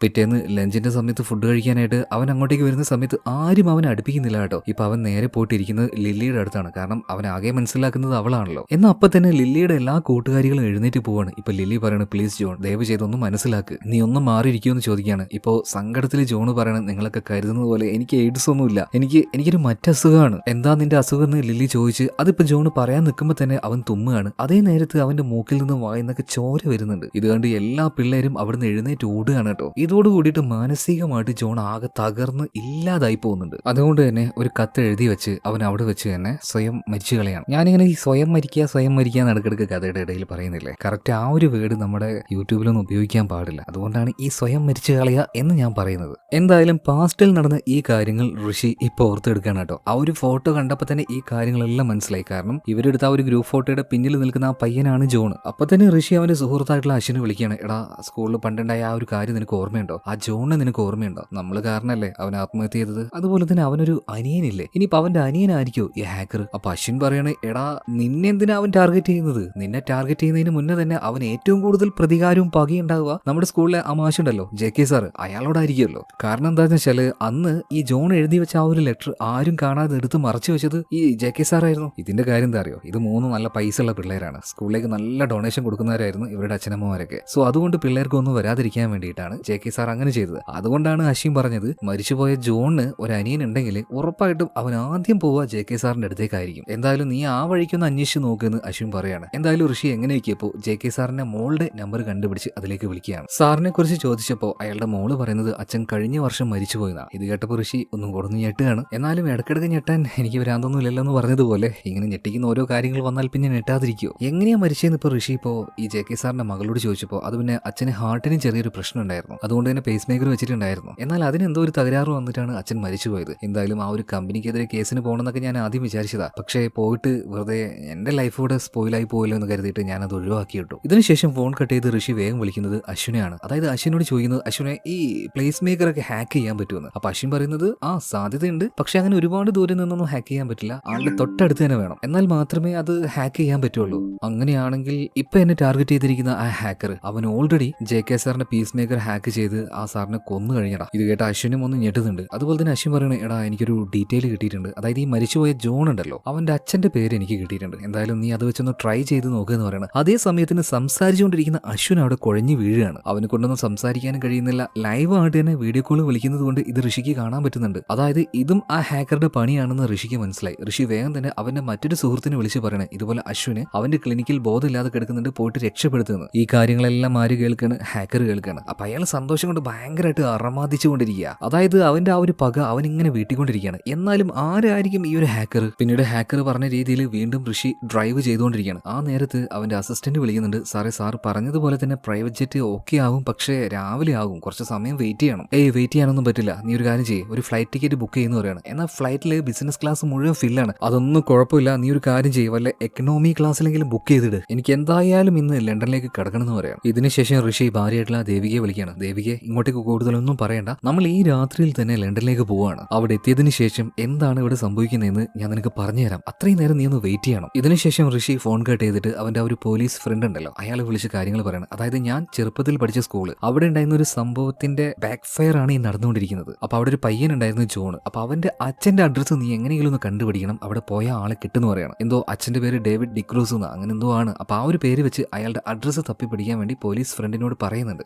പിറ്റേന്ന് ലഞ്ചിന്റെ സമയത്ത് ഫുഡ് കഴിക്കാനായിട്ട് അവൻ അങ്ങോട്ടേക്ക് വരുന്ന സമയത്ത് ആരും അവനെ അടുപ്പിക്കുന്നില്ല കേട്ടോ. ഇപ്പൊ അവൻ നേരെ പോയിട്ടിരിക്കുന്നത് ലില്ലിയുടെ അടുത്താണ്. കാരണം അവൻ ആകെ മനസ്സിലാക്കുന്നത് അവളാണല്ലോ. എന്നാൽ അപ്പൊ തന്നെ ലില്ലിയുടെ എല്ലാ കൂട്ടുകാരികളും എഴുന്നേറ്റ് പോവാണ്. ഇപ്പൊ ലില്ലി പറയണ പ്ലീസ് ജോൺ ദയവ് ചെയ്തൊന്നും മനസ്സിലാക്ക്. നീ ഒന്നും മാറിയിരിക്കുമെന്ന് ചോദിക്കുകയാണ്. ഇപ്പോ സങ്കടത്തിൽ ജോണ് പറയണ നിങ്ങളൊക്കെ കരുതുന്നത് പോലെ എനിക്ക് എയ്ഡ്സ് ഒന്നുമില്ല എനിക്ക് എനിക്കൊരു മറ്റസുഖമാണ് എന്താ നിന്റെ അസുഖം? എന്ന് ലില്ലി ചോദിച്ച് അതിപ്പോ ജോണ് പറയാൻ നിൽക്കുമ്പോൾ തന്നെ അവൻ തുമ്മുകയാണ്. അതേ നേരത്ത് അവന്റെ മൂക്കിൽ നിന്ന് വായിന്നൊക്കെ ചോര വരുന്നുണ്ട്. ഇത് കണ്ട് എല്ലാ പിള്ളേരും അവിടുന്ന് എഴുന്നേറ്റ് ഓടുകയാണ് കേട്ടോ. ഇതോട് കൂടിയിട്ട് മാനസികമായിട്ട് ജോൺ ആകെ തകർന്ന് ഇല്ലാതായി പോകുന്നുണ്ട്. അതുകൊണ്ട് തന്നെ ഒരു കത്ത് എഴുതി വെച്ച് അവൻ അവിടെ വെച്ച് തന്നെ സ്വയം മരിച്ചു കളയാണ്. ഞാനിങ്ങനെ ഈ സ്വയം മരിക്കുക സ്വയം മരിക്കുക നടക്കിടക്ക് കഥയുടെ ഇടയിൽ പറയുന്നില്ലേ? കറക്റ്റ് ആ ഒരു വേർഡ് നമ്മുടെ യൂട്യൂബിലൊന്നും ഉപയോഗിക്കാൻ പാടില്ല. അതുകൊണ്ടാണ് ഈ സ്വയം മരിച്ചു കളയുക എന്ന് ഞാൻ പറയുന്നത്. എന്തായാലും പാസ്റ്റിൽ നടന്ന ഈ കാര്യങ്ങൾ ഋഷി ഇപ്പോൾ ഓർത്തെടുക്കുകയാണ് കേട്ടോ. ആ ഒരു ഫോട്ടോ കണ്ടപ്പോൾ തന്നെ ഈ കാര്യങ്ങളെല്ലാം മനസ്സിലായി. കാരണം ഇവരെടുത്ത ആ ഒരു ഗ്രൂപ്പ് ഫോട്ടോയുടെ പിന്നിൽ നിൽക്കുന്ന ആ പയ്യനാണ് ജോൺ. അപ്പോൾ തന്നെ ഋഷി അവന്റെ സുഹൃത്തായിട്ടുള്ള അശ്വിനെ വിളിക്കുകയാണ്. എടാ സ്കൂളിൽ പണ്ടുണ്ടായ ആ ഒരു കാര്യം നിനക്ക് ഓർമ്മയുണ്ടോ? ആ ജോണിനെ നിനക്ക് ഓർമ്മയുണ്ടോ? നമ്മൾ കാരണല്ലേ അവൻ ആത്മഹത്യ ചെയ്തത്? അതുപോലെ തന്നെ അവനൊരു അനിയനില്ലേ? ഇനിയിപ്പോ അവന്റെ അനിയനായിരിക്കോ ഈ ഹാക്കർ? അപ്പൊ അശ്വിൻ പറയണേ എടാ നിന്നെന്തിനാ അവൻ ടാർഗറ്റ് ചെയ്യുന്നത്? നിന്നെ ടാർഗറ്റ് ചെയ്യുന്നതിന് മുന്നേ തന്നെ അവൻ ഏറ്റവും കൂടുതൽ പ്രതികാരവും പകയും ഉണ്ടാവുക നമ്മുടെ സ്കൂളിലെ ആ മാഷുണ്ടല്ലോ ജെ കെ സാർ അയാളോടായിരിക്കുമല്ലോ. കാരണം എന്താണെന്ന് വെച്ചാൽ അന്ന് ഈ ജോൺ എഴുതി വെച്ച ആ ഒരു ലെറ്റർ ആരും കാണാതെ എടുത്ത് മറച്ചു വെച്ചത് ഈ ജെ കെ സാർ ആയിരുന്നു. ഇതിന്റെ കാര്യം എന്താ അറിയോ? ഇത് മൂന്ന് നല്ല പൈസ ഉള്ള പിള്ളേരാണ്. സ്കൂളിലേക്ക് നല്ല ഡൊണേഷൻ കൊടുക്കുന്നവരായിരുന്നു ഇവരുടെ അച്ഛനമ്മമാരൊക്കെ. സോ അതുകൊണ്ട് പിള്ളേർക്കൊന്നും വരാതിരിക്കാൻ വേണ്ടിയിട്ടാണ് ജെ കെ സാർ അങ്ങനെ ചെയ്തത്. അതുകൊണ്ടാണ് അശ്വിൻ പറഞ്ഞത് മരിച്ചുപോയ ജോണിന് ഒരു അനിയൻ ഉണ്ടെങ്കിൽ ഉറപ്പായിട്ടും അവൻ ആദ്യം പോവുക ജെ കെ സാറിന്റെ അടുത്തേക്കായിരിക്കും. എന്തായാലും നീ ആ വഴിക്കൊന്ന് അന്വേഷിച്ച് നോക്കുമെന്ന് അശ്വിൻ പറയാണ്. എന്തായാലും ഋഷി എങ്ങനെയൊക്കെയപ്പോ ജെ കെ സാറിന്റെ മോളുടെ നമ്പർ കണ്ടുപിടിച്ച് അതിലേക്ക് വിളിക്കുകയാണ്. സാറിനെ കുറിച്ച് ചോദിച്ചപ്പോൾ അയാളുടെ മോൾ പറയുന്നത് അച്ഛൻ കഴിഞ്ഞ വർഷം മരിച്ചുപോയതാണ് ഇത് കേട്ടപ്പോൾ ഋഷി ഒന്നും കൊടുന്ന് ഞെട്ടുകയാണ്. എന്നാലും ഇടക്കിടക്ക് ഞെട്ടാൻ എനിക്ക് വരാന്തൊന്നുമില്ലല്ലോ എന്ന് പറഞ്ഞതുപോലെ ഇങ്ങനെ ഞെട്ടിക്കുന്ന ഓരോ കാര്യങ്ങൾ വന്നാൽ പിന്നെ ഞെട്ടാതിരിക്കുമോ എങ്ങനെയാ മരിച്ചതെന്ന് ഇപ്പോൾ ഋഷി ഇപ്പോൾ ഈ ജെ കെ സാറിന്റെ മകളോട് ചോദിച്ചപ്പോൾ അത് പിന്നെ അച്ഛന് ഹാർട്ടിന് ചെറിയൊരു പ്രശ്നം ഉണ്ടായിരുന്നു അതുകൊണ്ട് തന്നെ പേസ് മേക്കർ വെച്ചിട്ടുണ്ടായിരുന്നു. എന്നാൽ അതിന് എന്തോ ഒരു തകരാറ് വന്നിട്ടാണ് അച്ഛൻ മരിച്ചുപോയത്. എന്തായാലും ആ ഒരു കമ്പനിക്കെതിരെ കേസിന് പോകണമെന്നൊക്കെ ഞാൻ ആദ്യം വിചാരിച്ചതാ. പക്ഷേ പോയിട്ട് വെറുതെ എന്റെ ലൈഫ് കൂടെ സ്പോയിലായി പോയല്ലോ എന്ന് കരുതിയിട്ട് ഞാൻ അത് ഒഴിവാക്കി കിട്ടും ഇതിനുശേഷം ഫോൺ കട്ട് ചെയ്ത് ഋഷി വേഗം വിളിക്കുന്നത് അശ്വിനെയാണ്. അതായത് അശ്വിനോട് ചോദിക്കുന്നത് അശ്വിനെ ഈ പ്ലേസ് മേക്കർ ഒക്കെ ഹാക്ക് ചെയ്യാൻ പറ്റുമെന്ന് അപ്പൊ അശ്വിൻ പറയുന്നത് ആ സാധ്യതയുണ്ട്. പക്ഷെ അങ്ങനെ ഒരുപാട് ദൂരെ നിന്നൊന്നും ഹാക്ക് ചെയ്യാൻ പറ്റില്ല. ആളുടെ തൊട്ടടുത്ത് തന്നെ വേണം. എന്നാൽ മാത്രമേ അത് ഹാക്ക് ചെയ്യാൻ പറ്റുള്ളൂ. അങ്ങനെയാണെങ്കിൽ ഇപ്പൊ എന്നെ ടാർഗറ്റ് ചെയ്തിരിക്കുന്ന ആ ഹാക്കർ അവൻ ഓൾറെഡി ജെ കെ സാറിന്റെ പീസ് മേക്കർ ഹാക്ക് ചെയ്ത്. ആ സാറിനെ കൊന്നു കഴിഞ്ഞടാ. ഇത് കേട്ട അശ്വിനും ഒന്ന് ഞെട്ടുന്നുണ്ട്. അതുപോലെ തന്നെ അശ്വിൻ പറയണേ എടാ എനിക്കൊരു ഡീറ്റെയിൽ കിട്ടിയിട്ടുണ്ട്. അതായത് ഈ മരിച്ചുപോയ ജോൺ ഉണ്ടല്ലോ അവന്റെ അച്ഛന്റെ പേര് എനിക്ക് കിട്ടിയിട്ടുണ്ട്. എന്തായാലും നീ അത് വെച്ചൊന്ന് ട്രൈ ചെയ്ത് നോക്കുക എന്ന് പറയണം. അതേ സമയത്തിന് സംസാരിച്ചുകൊണ്ടിരിക്കുന്ന അശ്വിൻ അവിടെ കുഴഞ്ഞു വീഴുകയാണ്. അവനെ കൊണ്ടൊന്നും സംസാരിക്കാനും കഴിയുന്നില്ല. ലൈവായിട്ട് തന്നെ വീഡിയോ കോൾ വിളിക്കുന്നത് കൊണ്ട് ഇത് ഋഷിക്ക് കാണാൻ പറ്റുന്നുണ്ട്. അതായത് ഇതും ആ ഹാക്കറുടെ പണിയാണെന്ന് ഋഷിക്ക് മനസ്സിലായി. ഋഷി വേഗം തന്നെ അവന്റെ മറ്റൊരു സുഹൃത്തിനെ വിളിച്ച് പറയണേ. ഇതുപോലെ അശ്വിന് അവന്റെ ക്ലിനിക്കിൽ ബോധമില്ലാതെ കിടക്കുന്നുണ്ട് പോയിട്ട് രക്ഷപ്പെടുത്തുന്നു. ഈ കാര്യങ്ങളെല്ലാം ആര് കേൾക്കാണ്? ഹാക്കർ കേൾക്കാണ്. അപ്പൊ അയാൾ സന്തോഷം കൊണ്ട് ഭയങ്കരമായിട്ട് അറമാദിച്ചുകൊണ്ടിരിക്കുക അതായത് അവന്റെ ആ ഒരു പക അവൻ ഇങ്ങനെ വീട്ടിക്കൊണ്ടിരിക്കുകയാണ്. എന്നാലും ആരായിരിക്കും ഈ ഒരു ഹാക്കർ പിന്നീട് ഹാക്കർ പറഞ്ഞ രീതിയിൽ വീണ്ടും ഋഷി ഡ്രൈവ് ചെയ്തുകൊണ്ടിരിക്കുകയാണ്. ആ നേരത്ത് അവന്റെ അസിസ്റ്റന്റ് വിളിക്കുന്നുണ്ട് സാറേ സാർ പറഞ്ഞതുപോലെ തന്നെ പ്രൈവറ്റ് ജെറ്റ് ഓക്കെ ആവും പക്ഷേ രാവിലെ ആകും കുറച്ച് സമയം വെയിറ്റ് ചെയ്യണം. ഏയ് വെയിറ്റ് ചെയ്യാനൊന്നും പറ്റില്ല. നീ ഒരു കാര്യം ചെയ്യ്. ഒരു ഫ്ലൈറ്റ് ടിക്കറ്റ് ബുക്ക് ചെയ്യുന്ന പറയാണ് എന്നാൽ ഫ്ലൈറ്റിൽ ബിസിനസ് ക്ലാസ് മുഴുവൻ ഫില്ലാണ് അതൊന്നും കുഴപ്പമില്ല. നീ ഒരു കാര്യം ചെയ്യ്. വല്ല എക്കണോമി ക്ലാസ്സിലെങ്കിലും ബുക്ക് ചെയ്തിട്ട് എനിക്ക് എന്തായാലും ഇന്ന് ലണ്ടനിലേക്ക് കിടക്കണം എന്ന് പറയാം ഇതിനുശേഷം ഋഷി ഭാര്യയായിട്ടുള്ള ദേവികയെ വിളിക്കുകയാണ്. ദേവികയെ ഇങ്ങോട്ടേക്ക് കൂടുതലൊന്നും പറയണ്ട. നമ്മൾ ഈ രാത്രിയിൽ തന്നെ ലണ്ടനിലേക്ക് പോവുകയാണ്. അവിടെ എത്തിയതിനു ശേഷം എന്താണ് ഇവിടെ സംഭവിക്കുന്നതെന്ന് ഞാൻ നിനക്ക് പറഞ്ഞുതരാം അത്രയും നേരം നീ ഒന്ന് വെയിറ്റ് ചെയ്യണം. ഇതിനുശേഷം ഋഷി ഫോൺ കട്ട് ചെയ്തിട്ട് അവന്റെ ഒരു പോലീസ് ഫ്രണ്ട് ഉണ്ടല്ലോ അയാളെ വിളിച്ച് കാര്യങ്ങൾ പറയണം. അതായത് ഞാൻ ചെറുപ്പത്തിൽ പഠിച്ച സ്കൂൾ അവിടെ ഉണ്ടായിരുന്ന ഒരു സംഭവത്തിന്റെ ബാക്ക് ഫയർ ആണ് ഈ നടന്നുകൊണ്ടിരിക്കുന്നത്. അപ്പൊ അവിടെ ഒരു പയ്യൻ ഉണ്ടായിരുന്നു ജോൺ. അപ്പൊ അവന്റെ അച്ഛന്റെ അഡ്രസ്സ് നീ എങ്ങനെയെങ്കിലും ഒന്ന് കണ്ടുപിടിക്കണം. അവിടെ പോയ ആളെ കിട്ടുന്നു പറയണം. എന്തോ അച്ഛന്റെ പേര് ഡേവിഡ് ഡിക്രൂസ് എന്ന് അങ്ങനെ എന്തോ ആണ്. അപ്പൊ ആ ഒരു പേര് വെച്ച് അയാളുടെ അഡ്രസ്സ് തപ്പി പിടിക്കാൻ വേണ്ടി പോലീസ് ഫ്രണ്ടിനോട് പറയുന്നുണ്ട്.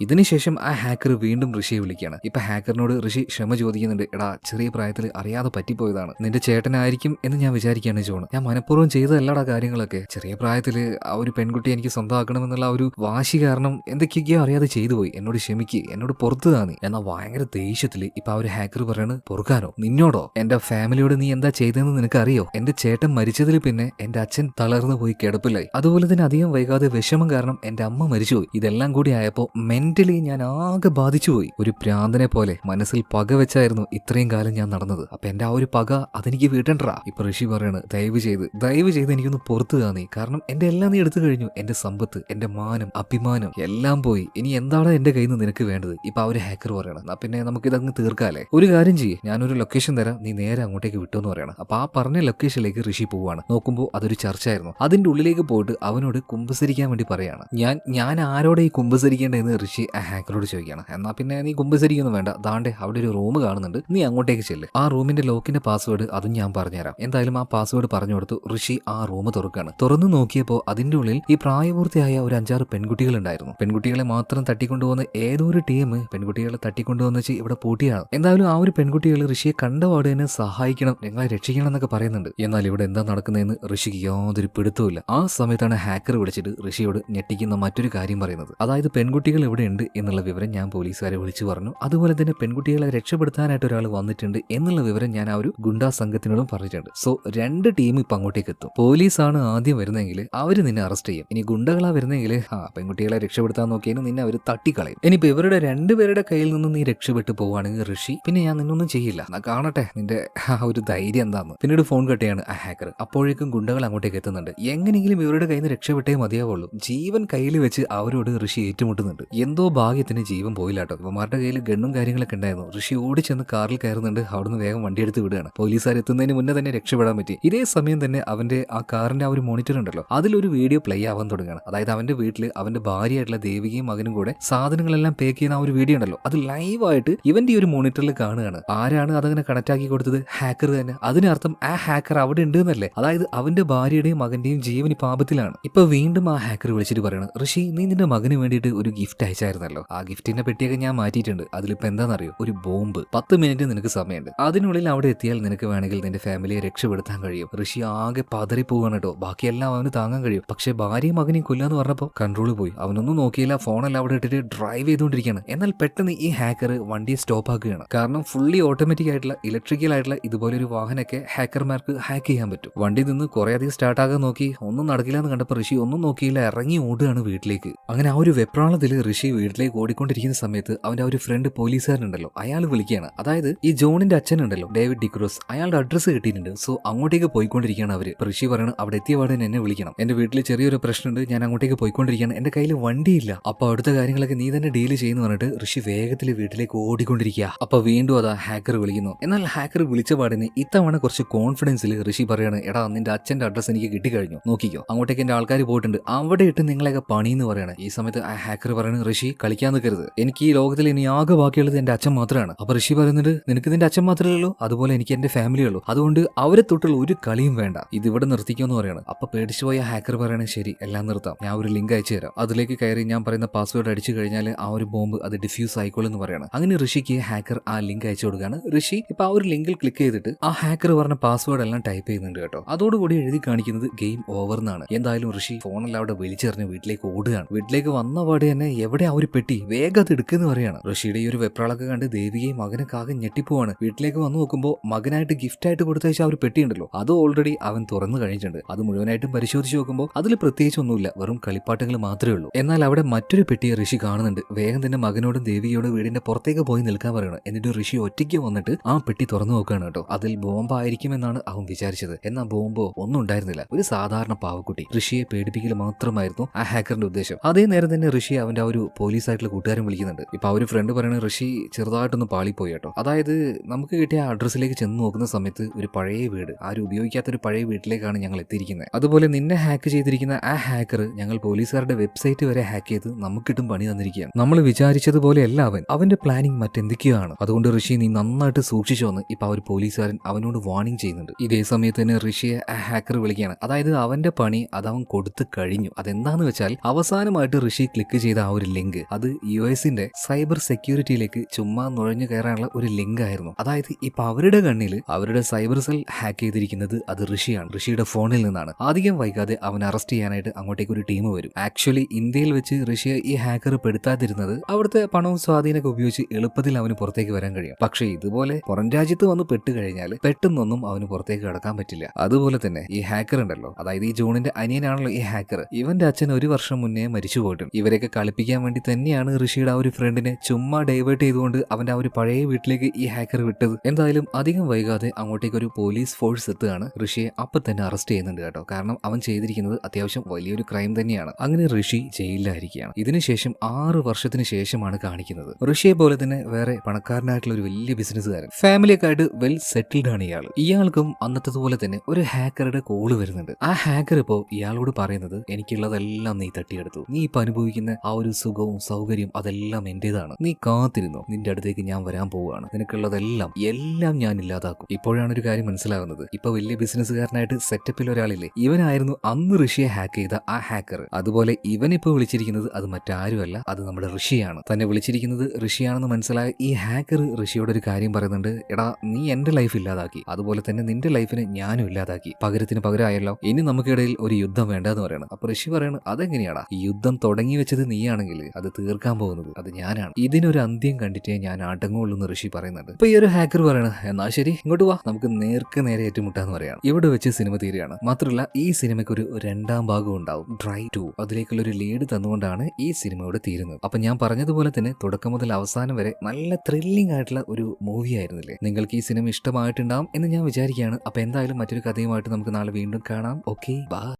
ഇതിനുശേഷം ആ ഹാക്കർ വീണ്ടും ഋഷിയെ വിളിക്കുകയാണ്. ഇപ്പൊ ഹാക്കറിനോട് ഋഷി ക്ഷമ ചോദിക്കുന്നുണ്ട്. എടാ ചെറിയ പ്രായത്തിൽ അറിയാതെ പറ്റിപ്പോയതാണ്. നിന്റെ ചേട്ടനായിരിക്കും എന്ന് ഞാൻ വിചാരിക്കുകയാണ് ജോൺ. ഞാൻ മനഃപൂർവം ചെയ്തതല്ലടാ കാര്യങ്ങളൊക്കെ. ചെറിയ പ്രായത്തിൽ ആ ഒരു പെൺകുട്ടി എനിക്ക് സ്വന്തമാക്കണമെന്നുള്ള ഒരു വാശി കാരണം എന്തൊക്കെയൊക്കെയോ അറിയാതെ ചെയ്തു പോയി എന്നോട് ക്ഷമിക്ക് എന്നോട് പുറത്തു താന്നി എന്നാ ഭയങ്കര ദേഷ്യത്തിൽ ഇപ്പൊ ആ ഒരു ഹാക്കർ പറയാണ് പൊറുക്കാനോ? നിന്നോടോ? എന്റെ ഫാമിലിയോട് നീ എന്താ ചെയ്തതെന്ന് നിനക്ക് അറിയോ എന്റെ ചേട്ടൻ മരിച്ചതിൽ പിന്നെ എന്റെ അച്ഛൻ തളർന്നു പോയി കിടപ്പിലായി. അതുപോലെ തന്നെ അധികം വൈകാതെ വിഷമം കാരണം എന്റെ അമ്മ മരിച്ചുപോയി. ഇതെല്ലാം കൂടി ആയപ്പോ മെന്റലി ഞാൻ ആകെ ബാധിച്ചു പോയി. ഒരു പ്രാന്തനെ പോലെ മനസ്സിൽ പക വെച്ചായിരുന്നു ഇത്രയും കാലം ഞാൻ നടന്നത്. അപ്പൊ എന്റെ ആ ഒരു പക അതെനിക്ക് വീട്ടണ്ടാ ഇപ്പൊ ഋഷി പറയാണ് ദയവ് ചെയ്ത് ദയവ് ചെയ്ത് എനിക്കൊന്ന് പുറത്തു കാണി കാരണം എന്റെ എല്ലാം നീ എടുത്തു കഴിഞ്ഞു. എന്റെ സമ്പത്ത് എന്റെ മാനം അഭിമാനം എല്ലാം പോയി. ഇനി എന്താണ് എന്റെ കയ്യിൽ നിന്ന് നിനക്ക് വേണ്ടത്? ഇപ്പൊ ആ ഒരു ഹാക്കർ പറയണം. എന്നാ പിന്നെ നമുക്ക് ഇതങ്ങ് തീർക്കാല്ലേ? ഒരു കാര്യം ചെയ്യ്. ഞാനൊരു ലൊക്കേഷൻ തരാം. നീ നേരെ അങ്ങോട്ടേക്ക് വിട്ടു എന്ന് പറയണം. അപ്പൊ ആ പറഞ്ഞ ലൊക്കേഷനിലേക്ക് ഋഷി പോവാണ്. നോക്കുമ്പോൾ അതൊരു ചർച്ചയായിരുന്നു അതിന്റെ ഉള്ളിലേക്ക് പോയിട്ട് അവനോട് കുമ്പസരിക്കാൻ വേണ്ടി പറയാണ്. ഞാൻ ഞാൻ ആരോടെ ഈ കുമ്പസരിക്കേണ്ടതെന്ന് ഋഷി ആ ഹാക്കറോട് ചോദിക്കുകയാണ് എന്നാൽ പിന്നെ നീ കുമ്പസരിക്കൊന്നും വേണ്ട. ദാണ്ടെ അവിടെ ഒരു റൂം കാണുന്നുണ്ട്. നീ അങ്ങോട്ടേക്ക് ചെല്ല്. ആ റൂമിന്റെ ലോക്കിന്റെ പാസ്വേഡ് അതും ഞാൻ പറഞ്ഞുതരാം. എന്തായാലും ആ പാസ്വേഡ് പറഞ്ഞു കൊടുത്തു ഋഷി ആ റൂം തുറക്കുകയാണ്. തുറന്നു നോക്കിയപ്പോൾ അതിന്റെ ഉള്ളിൽ ഈ പ്രായപൂർത്തിയായ ഒരു അഞ്ചാറ് പെൺകുട്ടികൾ ഉണ്ടായിരുന്നു പെൺകുട്ടികളെ മാത്രം തട്ടിക്കൊണ്ടുപോകുന്ന ഏതോ ഒരു ടീം പെൺകുട്ടികളെ തട്ടിക്കൊണ്ടുവന്ന് വെച്ച് ഇവിടെ പൂട്ടിയാണ് എന്തായാലും ആ ഒരു പെൺകുട്ടികൾ ഋഷിയെ കണ്ടപാട് തന്നെ സഹായിക്കണം ഞങ്ങളെ രക്ഷിക്കണം എന്നൊക്കെ പറയുന്നുണ്ട്. എന്നാൽ ഇവിടെ എന്താ നടക്കുന്നതെന്ന് ഋഷിക്ക് യാതൊരു പിടുത്തവുമില്ല. ആ സമയത്താണ് ഹാക്കർ വിളിച്ചിട്ട് ഋഷിയോട് ഞെട്ടിക്കുന്ന മറ്റൊരു കാര്യം പറയുന്നത്. അതായത് പെൺകുട്ടികൾ ഇവിടെ ഉണ്ട് എന്നുള്ള വിവരം ഞാൻ പോലീസുകാരെ വിളിച്ചു പറഞ്ഞു. അതുപോലെ തന്നെ പെൺകുട്ടികളെ രക്ഷപ്പെടുത്താനായിട്ട് ഒരാൾ വന്നിട്ടുണ്ട് എന്നുള്ള വിവരം ഞാൻ ആ ഒരു ഗുണ്ടാ സംഘത്തിനോടും പറഞ്ഞിട്ടുണ്ട്. സോ രണ്ട് ടീം ഇപ്പൊ അങ്ങോട്ടേക്ക് എത്തും. പോലീസാണ് ആദ്യം വരുന്നതെങ്കിൽ അവർ നിന്നെ അറസ്റ്റ് ചെയ്യും. ഇനി ഗുണ്ടകളാ വരുന്നെങ്കിൽ ആ പെൺകുട്ടികളെ രക്ഷപ്പെടുത്താൻ നോക്കിയാൽ നിന്നെ അവർ തട്ടിക്കളയും. ഇനിയിപ്പോ ഇവരുടെ രണ്ടുപേരുടെ കയ്യിൽ നിന്നും നീ രക്ഷപ്പെട്ടു പോവുകയാണെങ്കിൽ ഋഷി പിന്നെ ഞാൻ നിന്നൊന്നും ചെയ്യില്ല. കാണട്ടെ നിന്റെ ആ ഒരു ധൈര്യം എന്താന്ന്. പിന്നീട് ഫോൺ കട്ടിയാണ് ആ ഹാക്കർ അപ്പോഴേക്കും ഗുണ്ടകൾ അങ്ങോട്ടേക്ക് എത്തുന്നുണ്ട്. എങ്ങനെയെങ്കിലും ഇവരുടെ കയ്യിൽ നിന്ന് രക്ഷപ്പെട്ടേ മതിയാവുള്ളൂ. ജീവൻ കയ്യിൽ വെച്ച് അവരോട് ഋഷി ഏറ്റുമുട്ടുന്നുണ്ട്. എന്തോ ഭാഗ്യത്തിന് ജീവൻ പോയില്ല കേട്ടോ ഇവന്മാരുടെ കയ്യിൽ ഗണ്ണും കാര്യങ്ങളൊക്കെ ഉണ്ടായിരുന്നു. ഋഷി ഓടി ചെന്ന് കാറിൽ കയറുന്നുണ്ട്. അവിടുന്ന് വേഗം വണ്ടി എടുത്ത് വിടുകയാണ്. പോലീസുകാർ എത്തുന്നതിന് മുന്നേ തന്നെ രക്ഷപ്പെടാൻ പറ്റി. ഇതേ സമയം തന്നെ അവന്റെ ആ കാറിന്റെ ആ ഒരു മോണിറ്റർ ഉണ്ടല്ലോ. അതിലൊരു വീഡിയോ പ്ലേ ആവാൻ തുടങ്ങുകയാണ്. അതായത് അവന്റെ വീട്ടിൽ അവന്റെ ഭാര്യയായിട്ടുള്ള ദേവികയും മകനും കൂടെ സാധനങ്ങളെല്ലാം പേക്ക് ചെയ്യുന്ന ആ ഒരു വീഡിയോ ഉണ്ടല്ലോ. അത് ലൈവായിട്ട് ഇവന്റെ ഈ ഒരു മോണിറ്ററിൽ കാണുകയാണ്. ആരാണ് അതങ്ങനെ കണക്ട് ആക്കി കൊടുത്തത്? ഹാക്കർ തന്നെ. അതിനർത്ഥം ആ ഹാക്കർ അവിടെ ഉണ്ട് എന്നല്ലേ? അതായത് അവന്റെ ഭാര്യയുടെയും മകന്റെയും ജീവൻ പാപത്തിലാണ്. ഇപ്പൊ വീണ്ടും ആ ഹാക്കർ വിളിച്ചിട്ട് പറയണം ഋഷി നീ നിന്റെ മകന് വേണ്ടിയിട്ട് ഒരു ഗിഫ്റ്റ് അയച്ച അയച്ചായിരുന്നല്ലോ ആ ഗിഫ്റ്റിന്റെ പെട്ടിയൊക്കെ ഞാൻ മാറ്റിയിട്ടുണ്ട്. അതിലിപ്പോ എന്താണെന്നറിയോ ഒരു ബോംബ്. പത്ത് മിനിറ്റ് നിനക്ക് സമയമുണ്ട്. അതിനുള്ളിൽ അവിടെ എത്തിയാൽ നിനക്ക് വേണമെങ്കിൽ നിന്റെ ഫാമിലിയെ രക്ഷപ്പെടുത്താൻ കഴിയും. ഋഷി ആകെ പതറി പോവാണ് കേട്ടോ. ബാക്കിയെല്ലാം അവന് താങ്ങാൻ കഴിയും. പക്ഷെ ഭാര്യയും മകനെയും കൊല്ലാന്ന് പറഞ്ഞപ്പോൾ കൺട്രോൾ പോയി. അവനൊന്നും നോക്കിയില്ല. ഫോണെല്ലാം അവിടെ ഇട്ടിട്ട് ഡ്രൈവ് ചെയ്തുകൊണ്ടിരിക്കുകയാണ് എന്നാൽ പെട്ടെന്ന് ഈ ഹാക്കർ വണ്ടിയെ സ്റ്റോപ്പ് ആക്കുകയാണ്. കാരണം ഫുള്ളി ഓട്ടോമാറ്റിക് ആയിട്ടുള്ള ഇലക്ട്രിക്കൽ ആയിട്ടുള്ള ഇതുപോലെ ഒരു വാഹനമൊക്കെ ഹാക്കർമാർക്ക് ഹാക്ക് ചെയ്യാൻ പറ്റും. വണ്ടി നിന്ന് കുറെ അധികം സ്റ്റാർട്ട് ആകാൻ നോക്കി. ഒന്നും നടക്കില്ല എന്ന് കണ്ടപ്പോൾ ഋഷി ഒന്നും നോക്കിയില്ല. ഇറങ്ങി ഓടുകയാണ് വീട്ടിലേക്ക്. അങ്ങനെ ആ ഒരു വെപ്രാളത്തിൽ ഋഷി വീട്ടിലേക്ക് ഓടിക്കൊണ്ടിരിക്കുന്ന സമയത്ത് അവന്റെ ഒരു ഫ്രണ്ട് പോലീസുകാരനുണ്ടല്ലോ. അയാൾ വിളിക്കുകയാണ്. അതായത് ഈ ജോണിന്റെ അച്ഛൻ ഉണ്ടല്ലോ ഡേവിഡ് ഡിക്രോസ് അയാളുടെ അഡ്രസ്സ് കിട്ടിയിട്ടുണ്ട്. സോ അങ്ങോട്ടേക്ക് പോയിക്കൊണ്ടിരിക്കുകയാണ് അവർ. ഋഷി പറയണം അവിടെ എത്തിയ പാടെ എന്നെ വിളിക്കണം. എന്റെ വീട്ടിൽ ചെറിയൊരു പ്രശ്നമുണ്ട്. ഞാൻ അങ്ങോട്ടേക്ക് പോയിക്കൊണ്ടിരിക്കുകയാണ്. എന്റെ കയ്യിൽ വണ്ടിയില്ല. അപ്പൊ അടുത്ത കാര്യങ്ങളൊക്കെ നീ തന്നെ ഡീൽ ചെയ്യുന്നു പറഞ്ഞിട്ട് ഋഷി വേഗത്തിൽ വീട്ടിലേക്ക് ഓടിക്കൊണ്ടിരിക്കുക. അപ്പൊ വീണ്ടും അതാ ഹാക്കർ വിളിക്കുന്നു. എന്നാൽ ഹാക്കർ വിളിച്ച പാടിന് ഇത്തവണ കുറച്ച് കോൺഫിഡൻസിൽ ഋഷി പറയാണ് എടാ നിന്റെ അച്ഛന്റെ അഡ്രസ്സ് എനിക്ക് കിട്ടിക്കഴിഞ്ഞു. നോക്കിക്കോ. അങ്ങോട്ടേക്ക് എന്റെ ആൾക്കാർ പോയിട്ടുണ്ട്. അവിടെ ഇട്ട് നിങ്ങളെയൊക്കെ പണിയെന്ന് പറയണം. ഈ സമയത്ത് ആ ഹാക്കർ പറയുന്നത് ഋഷി കളിക്കാൻ നിൽക്കരുത്. എനിക്ക് ഈ ലോകത്തിൽ ഇനി ആകെ ബാക്കിയുള്ളത് എന്റെ അച്ഛൻ മാത്രമാണ്. അപ്പൊ ഋഷി പറയുന്നുണ്ട് നിനക്ക് നിന്റെ അച്ഛൻ മാത്രമേ ഉള്ളൂ അതുപോലെ എനിക്ക് എന്റെ ഫാമിലി ഉള്ളൂ. അതുകൊണ്ട് അവരെ തൊട്ടുള്ള ഒരു കളിയും വേണ്ട. ഇത് ഇവിടെ നിർത്തിക്കുമെന്ന് പറയാണ്. അപ്പൊ പേടിച്ചു പോയ ഹാക്കർ പറയണേ ശരി എല്ലാം നിർത്താം. ഞാൻ ഒരു ലിങ്ക് അയച്ചു തരാം. അതിലേക്ക് കയറി ഞാൻ പറയുന്ന പാസ്വേഡ് അടിച്ചു കഴിഞ്ഞാൽ ആ ഒരു ബോംബ് അത് ഡിഫ്യൂസ് ആയിക്കോളും എന്ന് പറയാണ്. അങ്ങനെ ഋഷിക്ക് ഹാക്കർ ആ ലിങ്ക് അയച്ചു കൊടുക്കുകയാണ് ഋഷി ഇപ്പൊ ആ ഒരു ലിങ്കിൽ ക്ലിക്ക് ചെയ്തിട്ട് ആ ഹാക്കർ പറഞ്ഞ പാസ്വേഡ് എല്ലാം ടൈപ്പ് ചെയ്യുന്നുണ്ട് കേട്ടോ. അതോടുകൂടി എഴുതി കാണിക്കുന്നത് ഗെയിം ഓവർ എന്നാണ്. എന്തായാലും ഋഷി ഫോണെല്ലാം അവിടെ വിളിച്ചെറിഞ്ഞ് വീട്ടിലേക്ക് ഓടുകയാണ്. വീട്ടിലേക്ക് വന്ന പാടെ തന്നെ എവിടെ ആ ഒരു പെട്ടി വേഗം എടുക്കുന്ന പറയാണ്. ഋഷിയുടെ ഈ ഒരു വെപ്രാളൊക്കെ കണ്ട് ദേവികയും മകനൊക്കെ ആകെ ഞെട്ടിപ്പോവാണ്. വീട്ടിലേക്ക് വന്നു നോക്കുമ്പോൾ മകനായിട്ട് ഗിഫ്റ്റ് ആയിട്ട് കൊടുത്തയച്ച ആ ഒരു പെട്ടി ഉണ്ടല്ലോ അത് ഓൾറെഡി അവൻ തുറന്നു കഴിഞ്ഞിട്ടുണ്ട്. അത് മുഴുവനായിട്ടും പരിശോധിച്ച് നോക്കുമ്പോൾ അതിൽ പ്രത്യേകിച്ച് ഒന്നുമില്ല വെറും കളിപ്പാട്ടങ്ങൾ മാത്രമേ ഉള്ളൂ. എന്നാൽ അവിടെ മറ്റൊരു പെട്ടി ഋഷി കാണുന്നുണ്ട്. വേഗം തന്നെ മകനോടും ദേവിയോടും വീടിന്റെ പുറത്തേക്ക് പോയി നിൽക്കാൻ പറയണം. എന്നിട്ട് ഋഷി ഒറ്റയ്ക്ക് വന്നിട്ട് ആ പെട്ടി തുറന്നു നോക്കുകയാണ് കേട്ടോ. അതിൽ ബോംബായിരിക്കുമെന്നാണ് അവൻ വിചാരിച്ചത്. എന്നാൽ ബോംബോ ഒന്നും ഉണ്ടായിരുന്നില്ല. ഒരു സാധാരണ പാവക്കുട്ടി. ഋഷിയെ പേടിപ്പിക്കൽ മാത്രമായിരുന്നു ആ ഹാക്കറിന്റെ ഉദ്ദേശം. അതേ നേരം തന്നെ ഋഷി അവന്റെ ആ ഒരു പോലീസായിട്ടുള്ള കൂട്ടുകാരൻ വിളിക്കുന്നുണ്ട്. ഇപ്പൊ അവർ ഫ്രണ്ട് പറയുന്നത് ഋഷി ചെറുതായിട്ടൊന്ന് പാളിപ്പോയി കേട്ടോ. അതായത് നമുക്ക് കിട്ടിയ അഡ്രസ്സിലേക്ക് ചെന്ന് നോക്കുന്ന സമയത്ത് ഒരു പഴയ വീട് ആരും ഉപയോഗിക്കാത്ത ഒരു പഴയ വീട്ടിലേക്കാണ് ഞങ്ങൾ എത്തിയിരിക്കുന്നത് അതുപോലെ നിന്നെ ഹാക്ക് ചെയ്തിരിക്കുന്ന ആ ഹാക്കർ ഞങ്ങൾ പോലീസുകാരുടെ വെബ്സൈറ്റ് വരെ ഹാക്ക് ചെയ്ത് നമുക്ക് നമുക്കിട്ടും പണി തന്നിരിക്കുകയാണ്. നമ്മൾ വിചാരിച്ചതുപോലെ അല്ല അവൻ. അവന്റെ പ്ലാനിങ് മറ്റെന്തൊക്കെയോ ആണ് അതുകൊണ്ട് ഋഷി നീ നന്നായിട്ട് സൂക്ഷിച്ചു വന്ന് ഇപ്പൊ ഒരു പോലീസുകാരൻ അവനോട് വാർണിംഗ് ചെയ്യുന്നുണ്ട്. ഇതേ സമയത്ത് തന്നെ ഋഷിയെ ആ ഹാക്കർ വിളിക്കുകയാണ്. അതായത് അവന്റെ പണി അത് അവൻ കൊടുത്തു കഴിഞ്ഞു. അതെന്താന്ന് വെച്ചാൽ അവസാനമായിട്ട് ഋഷി ക്ലിക്ക് ചെയ്ത ആ ഒരു ലിങ്ക് അത് യു എസിന്റെ സൈബർ സെക്യൂരിറ്റിയിലേക്ക് ചുമ്മാ നുഴഞ്ഞു കയറാനുള്ള ഒരു ലിങ്ക് ആയിരുന്നു. അതായത് ഇപ്പൊ അവരുടെ കണ്ണിൽ അവരുടെ സൈബർ സെൽ ഹാക്ക് ചെയ്തിരിക്കുന്നത് അത് ഋഷിയാണ്. ഋഷിയുടെ ഫോണിൽ നിന്നാണ്. അധികം വൈകാതെ അവൻ അറസ്റ്റ് ചെയ്യാനായിട്ട് അങ്ങോട്ടേക്ക് ഒരു ടീം വരും. ആക്ച്വലി ഇന്ത്യയിൽ വെച്ച് ഋഷിയെ ഈ ഹാക്കർ പെടുത്താതിരുന്നത് അവിടുത്തെ പണവും സ്വാധീനമൊക്കെ ഉപയോഗിച്ച് എളുപ്പത്തിൽ അവന് പുറത്തേക്ക് വരാൻ കഴിയും. പക്ഷേ ഇതുപോലെ പുറം രാജ്യത്ത് വന്ന് പെട്ട് കഴിഞ്ഞാൽ പെട്ടെന്നൊന്നും അവന് പുറത്തേക്ക് കടക്കാൻ പറ്റില്ല. അതുപോലെ തന്നെ ഈ ഹാക്കർ ഉണ്ടല്ലോ. അതായത് ഈ ജൂണിന്റെ അനിയനാണല്ലോ ഈ ഹാക്കർ. ഇവന്റെ അച്ഛൻ ഒരു വർഷം മുന്നേ മരിച്ചു പോയിട്ടുണ്ട് ഇവരെയൊക്കെ കളിപ്പിക്കാൻ തന്നെയാണ് ഋഷിയുടെ ആ ഒരു ഫ്രണ്ടിനെ ചുമ്മാ ഡൈവേർട്ട് ചെയ്തുകൊണ്ട് അവന്റെ ആ ഒരു പഴയ വീട്ടിലേക്ക് ഈ ഹാക്കർ വിട്ടത്. എന്തായാലും അധികം വൈകാതെ അങ്ങോട്ടേക്ക് ഒരു പോലീസ് ഫോഴ്സ് എത്തുകയാണ് ഋഷിയെ അപ്പൊ തന്നെ അറസ്റ്റ് ചെയ്യുന്നുണ്ട് കേട്ടോ. കാരണം അവൻ ചെയ്തിരിക്കുന്നത് അത്യാവശ്യം വലിയൊരു ക്രൈം തന്നെയാണ്. അങ്ങനെ ഋഷി ജയിലിലായിരിക്കുകയാണ്. ഇതിനുശേഷം ആറ് വർഷത്തിന് ശേഷമാണ് കാണിക്കുന്നത്. ഋഷിയെ പോലെ തന്നെ വേറെ പണക്കാരനായിട്ടുള്ള ഒരു വലിയ ബിസിനസ്സുകാരൻ ഫാമിലിയൊക്കെ ആയിട്ട് വെൽ സെറ്റിൽഡ് ആണ് ഇയാൾ. ഇയാൾക്കും അന്നത്തതുപോലെ തന്നെ ഒരു ഹാക്കറുടെ കോൾ വരുന്നുണ്ട്. ആ ഹാക്കർ ഇപ്പോൾ ഇയാളോട് പറയുന്നത് എനിക്കുള്ളതെല്ലാം നീ തട്ടിയെടുത്തു. നീ ഇപ്പൊ അനുഭവിക്കുന്ന ആ ഒരു സുഖവും സൗകര്യവും അതെല്ലാം എന്റേതാണ്. നീ കാത്തിരുന്നു? നിന്റെ അടുത്തേക്ക് ഞാൻ വരാൻ പോവുകയാണ്. നിനക്കുള്ളതെല്ലാം എല്ലാം ഞാൻ ഇല്ലാതാക്കും. ഇപ്പോഴാണ് ഒരു കാര്യം മനസ്സിലാകുന്നത്. ഇപ്പൊ വലിയ ബിസിനസ്സുകാരനായിട്ട് സെറ്റപ്പിൽ ഒരാളില്ലേ? ഇവനായിരുന്നു അന്ന് ഋഷിയെ ഹാക്ക് ചെയ്ത ആ ഹാക്കർ. അതുപോലെ ഇവനിപ്പോ വിളിച്ചിരിക്കുന്നത് അത് മറ്റാരുമല്ല അത് നമ്മുടെ ഋഷിയാണ്. തന്നെ വിളിച്ചിരിക്കുന്നത് ഋഷിയാണെന്ന് മനസ്സിലായ ഈ ഹാക്കർ ഋഷിയോട് ഒരു കാര്യം പറയുന്നുണ്ട്. എടാ നീ എന്റെ ലൈഫ് ഇല്ലാതാക്കി. അതുപോലെ തന്നെ നിന്റെ ലൈഫിന് ഞാനും ഇല്ലാതാക്കി. പകരത്തിന് പകരമായല്ലോ ഇനി നമുക്കിടയിൽ ഒരു യുദ്ധം വേണ്ടെന്ന് പറയണം. അപ്പൊ ഋഷി പറയണം അതെങ്ങനെയാടാ? യുദ്ധം തുടങ്ങി വെച്ചത് നീയാണെങ്കിൽ അത് തീർക്കാൻ പോകുന്നത് അത് ഞാനാണ്. ഇതിനൊരു അന്ത്യം കണ്ടിട്ടേ ഞാൻ അടങ്ങുള്ളൂ എന്ന് ഋഷി പറയുന്നുണ്ട്. ഇപ്പൊ ഈ ഒരു ഹാക്കർ പറയണ എന്നാ ശരി ഇങ്ങോട്ട് വാ നമുക്ക് നേർക്ക് നേരെ ഏറ്റുമുട്ടാന്ന് പറയാണ് ഇവിടെ വെച്ച് സിനിമ തീരുകയാണ്. മാത്രമല്ല ഈ സിനിമയ്ക്ക് ഒരു രണ്ടാം ഭാഗം ഉണ്ടാവും ഡ്രൈ ടു അതിലേക്കുള്ള ഒരു ലീഡ് തന്നുകൊണ്ടാണ് ഈ സിനിമയോട് തീരുന്നത്. അപ്പൊ ഞാൻ പറഞ്ഞതുപോലെ തന്നെ തുടക്കം മുതൽ അവസാനം വരെ നല്ല ത്രില്ലിംഗ് ആയിട്ടുള്ള ഒരു മൂവി ആയിരുന്നില്ലേ? നിങ്ങൾക്ക് ഈ സിനിമ ഇഷ്ടമായിട്ടുണ്ടാവും എന്ന് ഞാൻ വിചാരിക്കുകയാണ്. അപ്പൊ എന്തായാലും മറ്റൊരു കഥയുമായിട്ട് നമുക്ക് നാളെ വീണ്ടും കാണാം. Okay bye